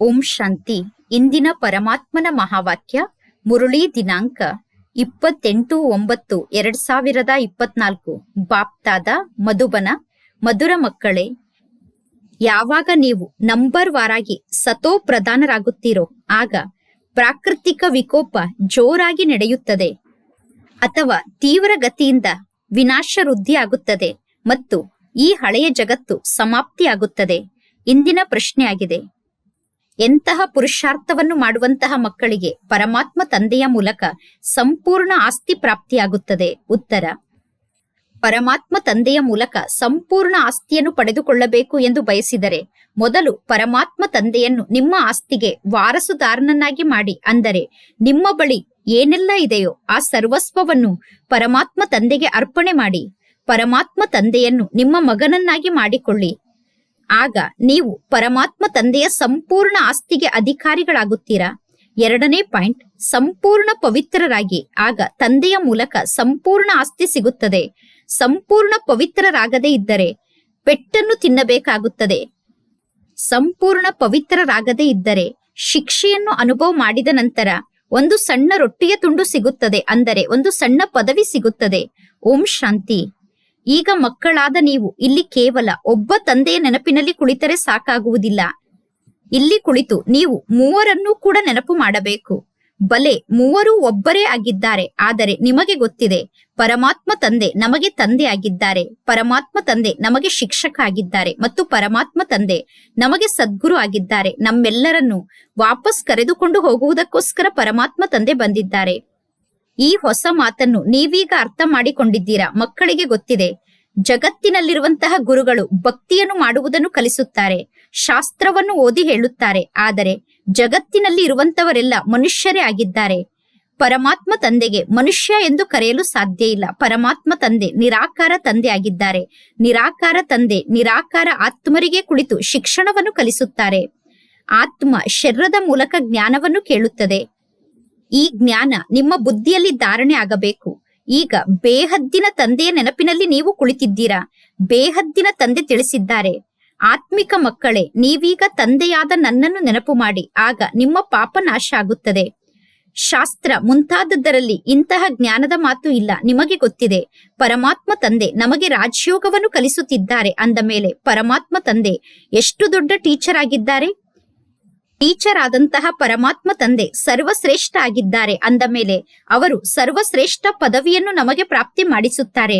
ಓಂ ಶಾಂತಿ. ಇಂದಿನ ಪರಮಾತ್ಮನ ಮಹಾವಾಕ್ಯ, ಮುರುಳಿ ದಿನಾಂಕ, ಇಪ್ಪತ್ತೆಂಟು ಒಂಬತ್ತು ಎರಡ್ ಸಾವಿರದ ಇಪ್ಪತ್ನಾಲ್ಕು. ಬಾಪ್ತಾದ ಮಧುಬನ, ಮಧುರ ಮಕ್ಕಳೇ, ಯಾವಾಗ ನೀವು ನಂಬರ್ ವಾರಾಗಿ ಸತೋ ಪ್ರಧಾನರಾಗುತ್ತೀರೋ, ಆಗ ಪ್ರಾಕೃತಿಕ ವಿಕೋಪ ಜೋರಾಗಿ ನಡೆಯುತ್ತದೆ. ಅಥವಾ ತೀವ್ರ ಗತಿಯಿಂದ ವಿನಾಶ ವೃದ್ಧಿಯಾಗುತ್ತದೆ ಮತ್ತು ಈ ಹಳೆಯ ಜಗತ್ತು ಸಮಾಪ್ತಿಯಾಗುತ್ತದೆ. ಇಂದಿನ ಪ್ರಶ್ನೆಯಾಗಿದೆ. ಎಂತಹ ಪುರುಷಾರ್ಥವನ್ನು ಮಾಡುವಂತಹ ಮಕ್ಕಳಿಗೆ ಪರಮಾತ್ಮ ತಂದೆಯ ಮೂಲಕ ಸಂಪೂರ್ಣ ಆಸ್ತಿ ಪ್ರಾಪ್ತಿಯಾಗುತ್ತದೆ? ಉತ್ತರ. ಪರಮಾತ್ಮ ತಂದೆಯ ಮೂಲಕ ಸಂಪೂರ್ಣ ಆಸ್ತಿಯನ್ನು ಪಡೆದುಕೊಳ್ಳಬೇಕು ಎಂದು ಬಯಸಿದರೆ ಮೊದಲು ಪರಮಾತ್ಮ ತಂದೆಯನ್ನು ನಿಮ್ಮ ಆಸ್ತಿಗೆ ವಾರಸುದಾರನನ್ನಾಗಿ ಮಾಡಿ. ಅಂದರೆ ನಿಮ್ಮ ಬಳಿ ಏನೆಲ್ಲ ಇದೆಯೋ ಆ ಸರ್ವಸ್ವವನ್ನು ಪರಮಾತ್ಮ ತಂದೆಗೆ ಅರ್ಪಣೆ ಮಾಡಿ. ಪರಮಾತ್ಮ ತಂದೆಯನ್ನು ನಿಮ್ಮ ಮಗನನ್ನಾಗಿ ಮಾಡಿಕೊಳ್ಳಿ. ಆಗ ನೀವು ಪರಮಾತ್ಮ ತಂದೆಯ ಸಂಪೂರ್ಣ ಆಸ್ತಿಗೆ ಅಧಿಕಾರಿಗಳಾಗುತ್ತೀರಾ? ಎರಡನೇ ಪಾಯಿಂಟ್, ಸಂಪೂರ್ಣ ಪವಿತ್ರರಾಗಿ. ಆಗ ತಂದೆಯ ಮೂಲಕ ಸಂಪೂರ್ಣ ಆಸ್ತಿ ಸಿಗುತ್ತದೆ. ಸಂಪೂರ್ಣ ಪವಿತ್ರರಾಗದೇ ಇದ್ದರೆ ಪೆಟ್ಟನ್ನು ತಿನ್ನಬೇಕಾಗುತ್ತದೆ. ಸಂಪೂರ್ಣ ಪವಿತ್ರರಾಗದೇ ಇದ್ದರೆ ಶಿಕ್ಷೆಯನ್ನು ಅನುಭವ ಮಾಡಿದ ನಂತರ ಒಂದು ಸಣ್ಣ ರೊಟ್ಟಿಯ ತುಂಡು ಸಿಗುತ್ತದೆ. ಅಂದರೆ ಒಂದು ಸಣ್ಣ ಪದವಿ ಸಿಗುತ್ತದೆ. ಓಂ ಶಾಂತಿ. ಈಗ ಮಕ್ಕಳಾದ ನೀವು ಇಲ್ಲಿ ಕೇವಲ ಒಬ್ಬ ತಂದೆಯ ನೆನಪಿನಲ್ಲಿ ಕುಳಿತರೆ ಸಾಕಾಗುವುದಿಲ್ಲ. ಇಲ್ಲಿ ಕುಳಿತು ನೀವು ಮೂವರನ್ನೂ ಕೂಡ ನೆನಪು ಮಾಡಬೇಕು. ಬಲೆ ಮೂವರು ಒಬ್ಬರೇ ಆಗಿದ್ದಾರೆ, ಆದರೆ ನಿಮಗೆ ಗೊತ್ತಿದೆ, ಪರಮಾತ್ಮ ತಂದೆ ನಮಗೆ ತಂದೆ ಆಗಿದ್ದಾರೆ, ಪರಮಾತ್ಮ ತಂದೆ ನಮಗೆ ಶಿಕ್ಷಕ ಆಗಿದ್ದಾರೆ, ಮತ್ತು ಪರಮಾತ್ಮ ತಂದೆ ನಮಗೆ ಸದ್ಗುರು ಆಗಿದ್ದಾರೆ, ನಮ್ಮೆಲ್ಲರನ್ನು ವಾಪಸ್ ಕರೆದುಕೊಂಡು ಹೋಗುವುದಕ್ಕೋಸ್ಕರ ಪರಮಾತ್ಮ ತಂದೆ ಬಂದಿದ್ದಾರೆ. ಈ ಹೊಸ ಮಾತನ್ನು ನೀವೀಗ ಅರ್ಥ ಮಾಡಿಕೊಂಡಿದ್ದೀರಾ? ಮಕ್ಕಳಿಗೆ ಗೊತ್ತಿದೆ. ಜಗತ್ತಿನಲ್ಲಿರುವಂತಹ ಗುರುಗಳು ಭಕ್ತಿಯನ್ನು ಮಾಡುವುದನ್ನು ಕಲಿಸುತ್ತಾರೆ, ಶಾಸ್ತ್ರವನ್ನು ಓದಿ ಹೇಳುತ್ತಾರೆ. ಆದರೆ ಜಗತ್ತಿನಲ್ಲಿ ಇರುವಂತವರೆಲ್ಲ ಮನುಷ್ಯರೇ ಆಗಿದ್ದಾರೆ. ಪರಮಾತ್ಮ ತಂದೆಗೆ ಮನುಷ್ಯ ಎಂದು ಕರೆಯಲು ಸಾಧ್ಯ ಇಲ್ಲ. ಪರಮಾತ್ಮ ತಂದೆ ನಿರಾಕಾರ ತಂದೆ ಆಗಿದ್ದಾರೆ. ನಿರಾಕಾರ ತಂದೆ ನಿರಾಕಾರ ಆತ್ಮರಿಗೆ ಕುಳಿತು ಶಿಕ್ಷಣವನ್ನು ಕಲಿಸುತ್ತಾರೆ. ಆತ್ಮ ಶರೀರದ ಮೂಲಕ ಜ್ಞಾನವನ್ನು ಕೇಳುತ್ತದೆ. ಈ ಜ್ಞಾನ ನಿಮ್ಮ ಬುದ್ಧಿಯಲ್ಲಿ ಧಾರಣೆ ಆಗಬೇಕು. ಈಗ ಬೇಹದ್ದಿನ ತಂದೆಯ ನೆನಪಿನಲ್ಲಿ ನೀವು ಕುಳಿತಿದ್ದೀರಾ? ಬೇಹದ್ದಿನ ತಂದೆ ತಿಳಿಸಿದ್ದಾರೆ. ಆತ್ಮಿಕ ಮಕ್ಕಳೇ, ನೀವೀಗ ತಂದೆಯಾದ ನನ್ನನ್ನು ನೆನಪು ಮಾಡಿ, ಆಗ ನಿಮ್ಮ ಪಾಪ ನಾಶ ಆಗುತ್ತದೆ. ಶಾಸ್ತ್ರ ಮುಂತಾದದ್ದರಲ್ಲಿ ಇಂತಹ ಜ್ಞಾನದ ಮಾತು ಇಲ್ಲ, ನಿಮಗೆ ಗೊತ್ತಿದೆ. ಪರಮಾತ್ಮ ತಂದೆ ನಮಗೆ ರಾಜಯೋಗವನ್ನು ಕಲಿಸುತ್ತಿದ್ದಾರೆ ಅಂದ ಮೇಲೆ ಪರಮಾತ್ಮ ತಂದೆ ಎಷ್ಟು ದೊಡ್ಡ ಟೀಚರ್ ಆಗಿದ್ದಾರೆ? ಟೀಚರ್ ಆದಂತಹ ಪರಮಾತ್ಮ ತಂದೆ ಸರ್ವಶ್ರೇಷ್ಠ ಆಗಿದ್ದಾರೆ ಅಂದ ಮೇಲೆ ಅವರು ಸರ್ವಶ್ರೇಷ್ಠ ಪದವಿಯನ್ನು ನಮಗೆ ಪ್ರಾಪ್ತಿ ಮಾಡಿಸುತ್ತಾರೆ.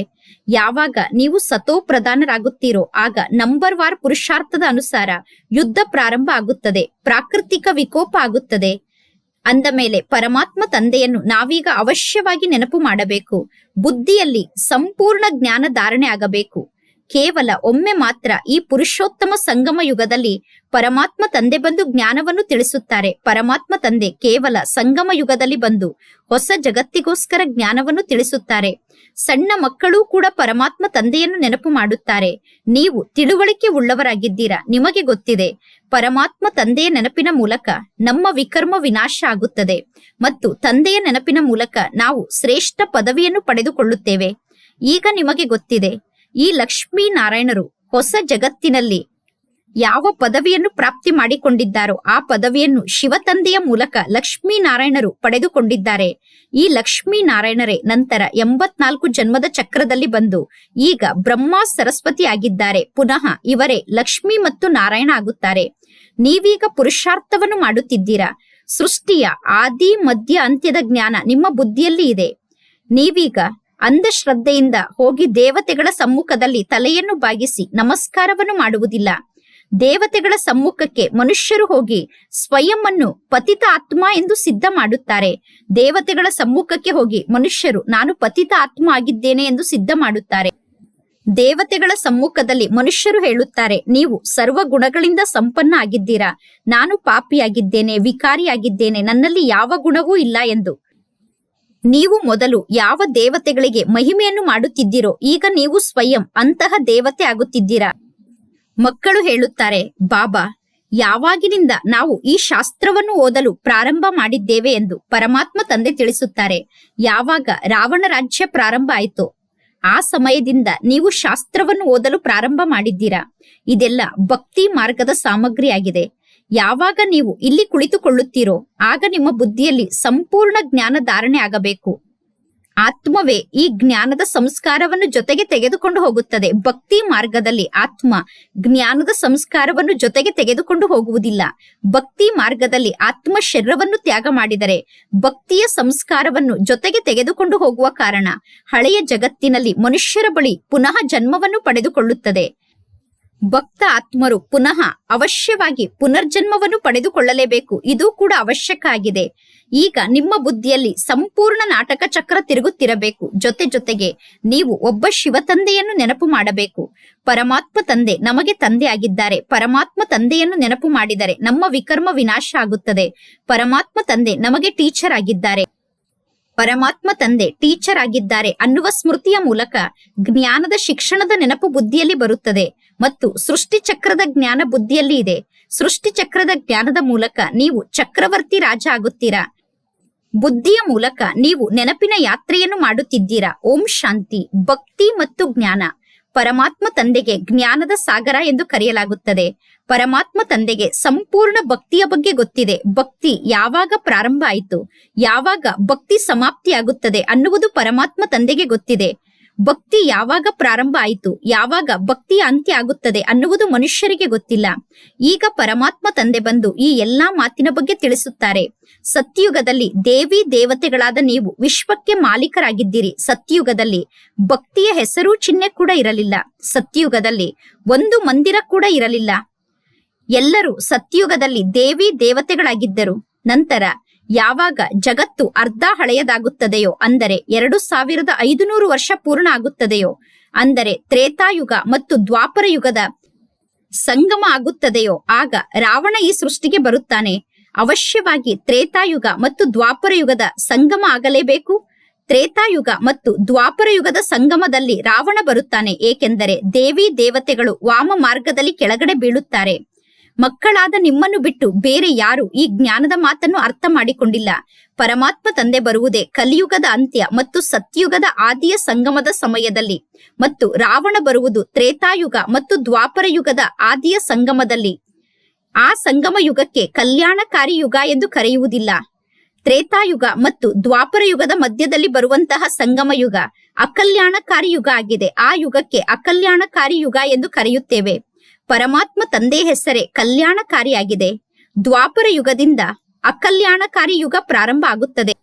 ಯಾವಾಗ ನೀವು ಸತೋ ಪ್ರಧಾನರಾಗುತ್ತೀರೋ ಆಗ ನಂಬರ್ ವಾರ್ ಪುರುಷಾರ್ಥದ ಅನುಸಾರ ಯುದ್ಧ ಪ್ರಾರಂಭ ಆಗುತ್ತದೆ, ಪ್ರಾಕೃತಿಕ ವಿಕೋಪ ಆಗುತ್ತದೆ. ಅಂದ ಮೇಲೆ ಪರಮಾತ್ಮ ತಂದೆಯನ್ನು ನಾವೀಗ ಅವಶ್ಯವಾಗಿ ನೆನಪು ಮಾಡಬೇಕು, ಬುದ್ಧಿಯಲ್ಲಿ ಸಂಪೂರ್ಣ ಜ್ಞಾನ ಧಾರಣೆ ಆಗಬೇಕು. ಕೇವಲ ಒಮ್ಮೆ ಮಾತ್ರ ಈ ಪುರುಷೋತ್ತಮ ಸಂಗಮ ಯುಗದಲ್ಲಿ ಪರಮಾತ್ಮ ತಂದೆ ಬಂದು ಜ್ಞಾನವನ್ನು ತಿಳಿಸುತ್ತಾರೆ. ಪರಮಾತ್ಮ ತಂದೆ ಕೇವಲ ಸಂಗಮ ಯುಗದಲ್ಲಿ ಬಂದು ಹೊಸ ಜಗತ್ತಿಗೋಸ್ಕರ ಜ್ಞಾನವನ್ನು ತಿಳಿಸುತ್ತಾರೆ. ಸಣ್ಣ ಮಕ್ಕಳೂ ಕೂಡ ಪರಮಾತ್ಮ ತಂದೆಯನ್ನು ನೆನಪು ಮಾಡುತ್ತಾರೆ. ನೀವು ತಿಳುವಳಿಕೆ ಉಳ್ಳವರಾಗಿದ್ದೀರಾ? ನಿಮಗೆ ಗೊತ್ತಿದೆ. ಪರಮಾತ್ಮ ತಂದೆಯ ನೆನಪಿನ ಮೂಲಕ ನಮ್ಮ ವಿಕರ್ಮ ವಿನಾಶ ಆಗುತ್ತದೆ. ಮತ್ತು ತಂದೆಯ ನೆನಪಿನ ಮೂಲಕ ನಾವು ಶ್ರೇಷ್ಠ ಪದವಿಯನ್ನು ಪಡೆದುಕೊಳ್ಳುತ್ತೇವೆ. ಈಗ ನಿಮಗೆ ಗೊತ್ತಿದೆ. ಈ ಲಕ್ಷ್ಮೀ ನಾರಾಯಣರು ಹೊಸ ಜಗತ್ತಿನಲ್ಲಿ ಯಾವ ಪದವಿಯನ್ನು ಪ್ರಾಪ್ತಿ ಮಾಡಿಕೊಂಡಿದ್ದಾರೋ ಆ ಪದವಿಯನ್ನು ಶಿವತಂದೆಯ ಮೂಲಕ ಲಕ್ಷ್ಮೀ ನಾರಾಯಣರು ಪಡೆದುಕೊಂಡಿದ್ದಾರೆ. ಈ ಲಕ್ಷ್ಮೀ ನಾರಾಯಣರೇ ನಂತರ ಎಂಬತ್ನಾಲ್ಕು ಜನ್ಮದ ಚಕ್ರದಲ್ಲಿ ಬಂದು ಈಗ ಬ್ರಹ್ಮ ಸರಸ್ವತಿ ಆಗಿದ್ದಾರೆ. ಪುನಃ ಇವರೇ ಲಕ್ಷ್ಮಿ ಮತ್ತು ನಾರಾಯಣ ಆಗುತ್ತಾರೆ. ನೀವೀಗ ಪುರುಷಾರ್ಥವನ್ನು ಮಾಡುತ್ತಿದ್ದೀರಾ? ಸೃಷ್ಟಿಯ ಆದಿ ಮಧ್ಯ ಅಂತ್ಯದ ಜ್ಞಾನ ನಿಮ್ಮ ಬುದ್ಧಿಯಲ್ಲಿ ಇದೆ. ನೀವೀಗ ಅಂಧಶ್ರದ್ಧೆಯಿಂದ ಹೋಗಿ ದೇವತೆಗಳ ಸಮ್ಮುಖದಲ್ಲಿ ತಲೆಯನ್ನು ಬಾಗಿಸಿ ನಮಸ್ಕಾರವನ್ನು ಮಾಡುವುದಿಲ್ಲ. ದೇವತೆಗಳ ಸಮ್ಮುಖಕ್ಕೆ ಮನುಷ್ಯರು ಹೋಗಿ ಸ್ವಯಂ ಅನ್ನು ಪತಿತ ಆತ್ಮ ಎಂದು ಸಿದ್ಧ ಮಾಡುತ್ತಾರೆ. ದೇವತೆಗಳ ಸಮ್ಮುಖಕ್ಕೆ ಹೋಗಿ ಮನುಷ್ಯರು, ನಾನು ಪತಿತ ಆತ್ಮ ಆಗಿದ್ದೇನೆ ಎಂದು ಸಿದ್ಧ ಮಾಡುತ್ತಾರೆ. ದೇವತೆಗಳ ಸಮ್ಮುಖದಲ್ಲಿ ಮನುಷ್ಯರು ಹೇಳುತ್ತಾರೆ, ನೀವು ಸರ್ವ ಗುಣಗಳಿಂದ ಸಂಪನ್ನ ಆಗಿದ್ದೀರಾ. ನಾನು ಪಾಪಿಯಾಗಿದ್ದೇನೆ, ವಿಕಾರಿಯಾಗಿದ್ದೇನೆ. ನನ್ನಲ್ಲಿ ಯಾವ ಗುಣವೂ ಇಲ್ಲ ಎಂದು. ನೀವು ಮೊದಲು ಯಾವ ದೇವತೆಗಳಿಗೆ ಮಹಿಮೆಯನ್ನು ಮಾಡುತ್ತಿದ್ದೀರೋ, ಈಗ ನೀವು ಸ್ವಯಂ ಅಂತಹ ದೇವತೆ ಆಗುತ್ತಿದ್ದೀರಾ? ಮಕ್ಕಳು ಹೇಳುತ್ತಾರೆ, ಬಾಬಾ, ಯಾವಾಗಿನಿಂದ ನಾವು ಈ ಶಾಸ್ತ್ರವನ್ನು ಓದಲು ಪ್ರಾರಂಭ ಮಾಡಿದ್ದೇವೆ ಎಂದು ಪರಮಾತ್ಮ ತಂದೆ ತಿಳಿಸುತ್ತಾರೆ. ಯಾವಾಗ ರಾವಣ ರಾಜ್ಯ ಪ್ರಾರಂಭ ಆಯಿತು, ಆ ಸಮಯದಿಂದ ನೀವು ಶಾಸ್ತ್ರವನ್ನು ಓದಲು ಪ್ರಾರಂಭ ಮಾಡಿದ್ದೀರಾ. ಇದೆಲ್ಲ ಭಕ್ತಿ ಮಾರ್ಗದ ಸಾಮಗ್ರಿಯಾಗಿದೆ. ಯಾವಾಗ ನೀವು ಇಲ್ಲಿ ಕುಳಿತುಕೊಳ್ಳುತ್ತೀರೋ, ಆಗ ನಿಮ್ಮ ಬುದ್ಧಿಯಲ್ಲಿ ಸಂಪೂರ್ಣ ಜ್ಞಾನ ಧಾರಣೆ ಆಗಬೇಕು. ಆತ್ಮವೇ ಈ ಜ್ಞಾನದ ಸಂಸ್ಕಾರವನ್ನು ಜೊತೆಗೆ ತೆಗೆದುಕೊಂಡು ಹೋಗುತ್ತದೆ. ಭಕ್ತಿ ಮಾರ್ಗದಲ್ಲಿ ಆತ್ಮ ಜ್ಞಾನದ ಸಂಸ್ಕಾರವನ್ನು ಜೊತೆಗೆ ತೆಗೆದುಕೊಂಡು ಹೋಗುವುದಿಲ್ಲ. ಭಕ್ತಿ ಮಾರ್ಗದಲ್ಲಿ ಆತ್ಮ ಶರೀರವನ್ನು ತ್ಯಾಗ ಮಾಡಿದರೆ ಭಕ್ತಿಯ ಸಂಸ್ಕಾರವನ್ನು ಜೊತೆಗೆ ತೆಗೆದುಕೊಂಡು ಹೋಗುವ ಕಾರಣ ಹಳೆಯ ಜಗತ್ತಿನಲ್ಲಿ ಮನುಷ್ಯರ ಬಳಿ ಪುನಃ ಜನ್ಮವನ್ನು ಪಡೆದುಕೊಳ್ಳುತ್ತದೆ. ಭಕ್ತ ಆತ್ಮರು ಪುನಃ ಅವಶ್ಯವಾಗಿ ಪುನರ್ಜನ್ಮವನ್ನು ಪಡೆದುಕೊಳ್ಳಲೇಬೇಕು. ಇದು ಕೂಡ ಅವಶ್ಯಕ ಆಗಿದೆ ಈಗ ನಿಮ್ಮ ಬುದ್ಧಿಯಲ್ಲಿ ಸಂಪೂರ್ಣ ನಾಟಕ ಚಕ್ರ ತಿರುಗುತ್ತಿರಬೇಕು. ಜೊತೆ ಜೊತೆಗೆ ನೀವು ಒಬ್ಬ ಶಿವ ತಂದೆಯನ್ನು ನೆನಪು ಮಾಡಬೇಕು. ಪರಮಾತ್ಮ ತಂದೆ ನಮಗೆ ತಂದೆ ಆಗಿದ್ದಾರೆ ಪರಮಾತ್ಮ ತಂದೆಯನ್ನು ನೆನಪು ಮಾಡಿದರೆ ನಮ್ಮ ವಿಕರ್ಮ ವಿನಾಶ ಆಗುತ್ತದೆ. ಪರಮಾತ್ಮ ತಂದೆ ನಮಗೆ ಟೀಚರ್ ಆಗಿದ್ದಾರೆ. ಪರಮಾತ್ಮ ತಂದೆ ಟೀಚರ್ ಆಗಿದ್ದಾರೆ ಅನ್ನುವ ಸ್ಮೃತಿಯ ಮೂಲಕ ಜ್ಞಾನದ ಶಿಕ್ಷಣದ ನೆನಪು ಬುದ್ಧಿಯಲ್ಲಿ ಬರುತ್ತದೆ. ಮತ್ತು ಸೃಷ್ಟಿ ಚಕ್ರದ ಜ್ಞಾನ ಬುದ್ಧಿಯಲ್ಲಿ ಇದೆ. ಸೃಷ್ಟಿ ಚಕ್ರದ ಜ್ಞಾನದ ಮೂಲಕ ನೀವು ಚಕ್ರವರ್ತಿ ರಾಜ ಆಗುತ್ತೀರಾ? ಬುದ್ಧಿಯ ಮೂಲಕ ನೀವು ನೆನಪಿನ ಯಾತ್ರೆಯನ್ನು ಮಾಡುತ್ತಿದ್ದೀರಾ? ಓಂ ಶಾಂತಿ, ಭಕ್ತಿ ಮತ್ತು ಜ್ಞಾನ. ಪರಮಾತ್ಮ ತಂದೆಗೆ ಜ್ಞಾನದ ಸಾಗರ ಎಂದು ಕರೆಯಲಾಗುತ್ತದೆ. ಪರಮಾತ್ಮ ತಂದೆಗೆ ಸಂಪೂರ್ಣ ಭಕ್ತಿಯ ಬಗ್ಗೆ ಗೊತ್ತಿದೆ. ಭಕ್ತಿ ಯಾವಾಗ ಪ್ರಾರಂಭ ಆಯಿತು? ಯಾವಾಗ ಭಕ್ತಿ ಸಮಾಪ್ತಿಯಾಗುತ್ತದೆ ಅನ್ನುವುದು ಪರಮಾತ್ಮ ತಂದೆಗೆ ಗೊತ್ತಿದೆ. ಭಕ್ತಿ ಯಾವಾಗ ಪ್ರಾರಂಭ ಆಯಿತು? ಯಾವಾಗ ಭಕ್ತಿಯ ಅಂತ್ಯ ಆಗುತ್ತದೆ ಅನ್ನುವುದು ಮನುಷ್ಯರಿಗೆ ಗೊತ್ತಿಲ್ಲ. ಈಗ ಪರಮಾತ್ಮ ತಂದೆ ಬಂದು ಈ ಎಲ್ಲಾ ಮಾತಿನ ಬಗ್ಗೆ ತಿಳಿಸುತ್ತಾರೆ. ಸತ್ಯುಗದಲ್ಲಿ ದೇವಿ ದೇವತೆಗಳಾದ ನೀವು ವಿಶ್ವಕ್ಕೆ ಮಾಲೀಕರಾಗಿದ್ದೀರಿ. ಸತ್ಯುಗದಲ್ಲಿ ಭಕ್ತಿಯ ಹೆಸರು ಚಿಹ್ನೆ ಕೂಡ ಇರಲಿಲ್ಲ. ಸತ್ಯುಗದಲ್ಲಿ ಒಂದು ಮಂದಿರ ಕೂಡ ಇರಲಿಲ್ಲ. ಎಲ್ಲರೂ ಸತ್ಯುಗದಲ್ಲಿ ದೇವಿ ದೇವತೆಗಳಾಗಿದ್ದರು. ನಂತರ ಯಾವಾಗ ಜಗತ್ತು ಅರ್ಧ ಹಳೆಯದಾಗುತ್ತದೆಯೋ ಅಂದರೆ ಎರಡು ಸಾವಿರದ ಐದುನೂರು ವರ್ಷ ಪೂರ್ಣ ಆಗುತ್ತದೆಯೋ ಅಂದರೆ ತ್ರೇತಾಯುಗ ಮತ್ತು ದ್ವಾಪರ ಯುಗದ ಸಂಗಮ ಆಗುತ್ತದೆಯೋ ಆಗ ರಾವಣ ಈ ಸೃಷ್ಟಿಗೆ ಬರುತ್ತಾನೆ. ಅವಶ್ಯವಾಗಿ ತ್ರೇತಾಯುಗ ಮತ್ತು ದ್ವಾಪರ ಯುಗದ ಸಂಗಮ ಆಗಲೇಬೇಕು. ತ್ರೇತಾಯುಗ ಮತ್ತು ದ್ವಾಪರ ಯುಗದ ಸಂಗಮದಲ್ಲಿ ರಾವಣ ಬರುತ್ತಾನೆ ಏಕೆಂದರೆ ದೇವಿ ದೇವತೆಗಳು ವಾಮ ಮಾರ್ಗದಲ್ಲಿ ಕೆಳಗಡೆ ಬೀಳುತ್ತಾರೆ. ಮಕ್ಕಳಾದ ನಿಮ್ಮನ್ನು ಬಿಟ್ಟು ಬೇರೆ ಯಾರು ಈ ಜ್ಞಾನದ ಮಾತನ್ನು ಅರ್ಥ ಮಾಡಿಕೊಂಡಿಲ್ಲ. ಪರಮಾತ್ಮ ತಂದೆ ಬರುವುದೇ ಕಲಿಯುಗದ ಅಂತ್ಯ ಮತ್ತು ಸತ್ಯುಗದ ಆದಿಯ ಸಂಗಮದ ಸಮಯದಲ್ಲಿ ಮತ್ತು ರಾವಣ ಬರುವುದು ತ್ರೇತಾಯುಗ ಮತ್ತು ದ್ವಾಪರ ಯುಗದ ಆದಿಯ ಸಂಗಮದಲ್ಲಿ. ಆ ಸಂಗಮ ಯುಗಕ್ಕೆ ಕಲ್ಯಾಣಕಾರಿ ಯುಗ ಎಂದು ಕರೆಯುವುದಿಲ್ಲ. ತ್ರೇತಾಯುಗ ಮತ್ತು ದ್ವಾಪರ ಯುಗದ ಮಧ್ಯದಲ್ಲಿ ಬರುವಂತಹ ಸಂಗಮ ಯುಗ ಅಕಲ್ಯಾಣಕಾರಿ ಯುಗ ಆಗಿದೆ. ಆ ಯುಗಕ್ಕೆ ಅಕಲ್ಯಾಣಕಾರಿ ಯುಗ ಎಂದು ಕರೆಯುತ್ತೇವೆ. ಪರಮಾತ್ಮ ತಂದೆ ಹೆಸರೇ ಕಲ್ಯಾಣಕಾರಿಯಾಗಿದೆ. ದ್ವಾಪರ ಯುಗದಿಂದ ಅಕಲ್ಯಾಣಕಾರಿ ಯುಗ ಪ್ರಾರಂಭ ಆಗುತ್ತದೆ.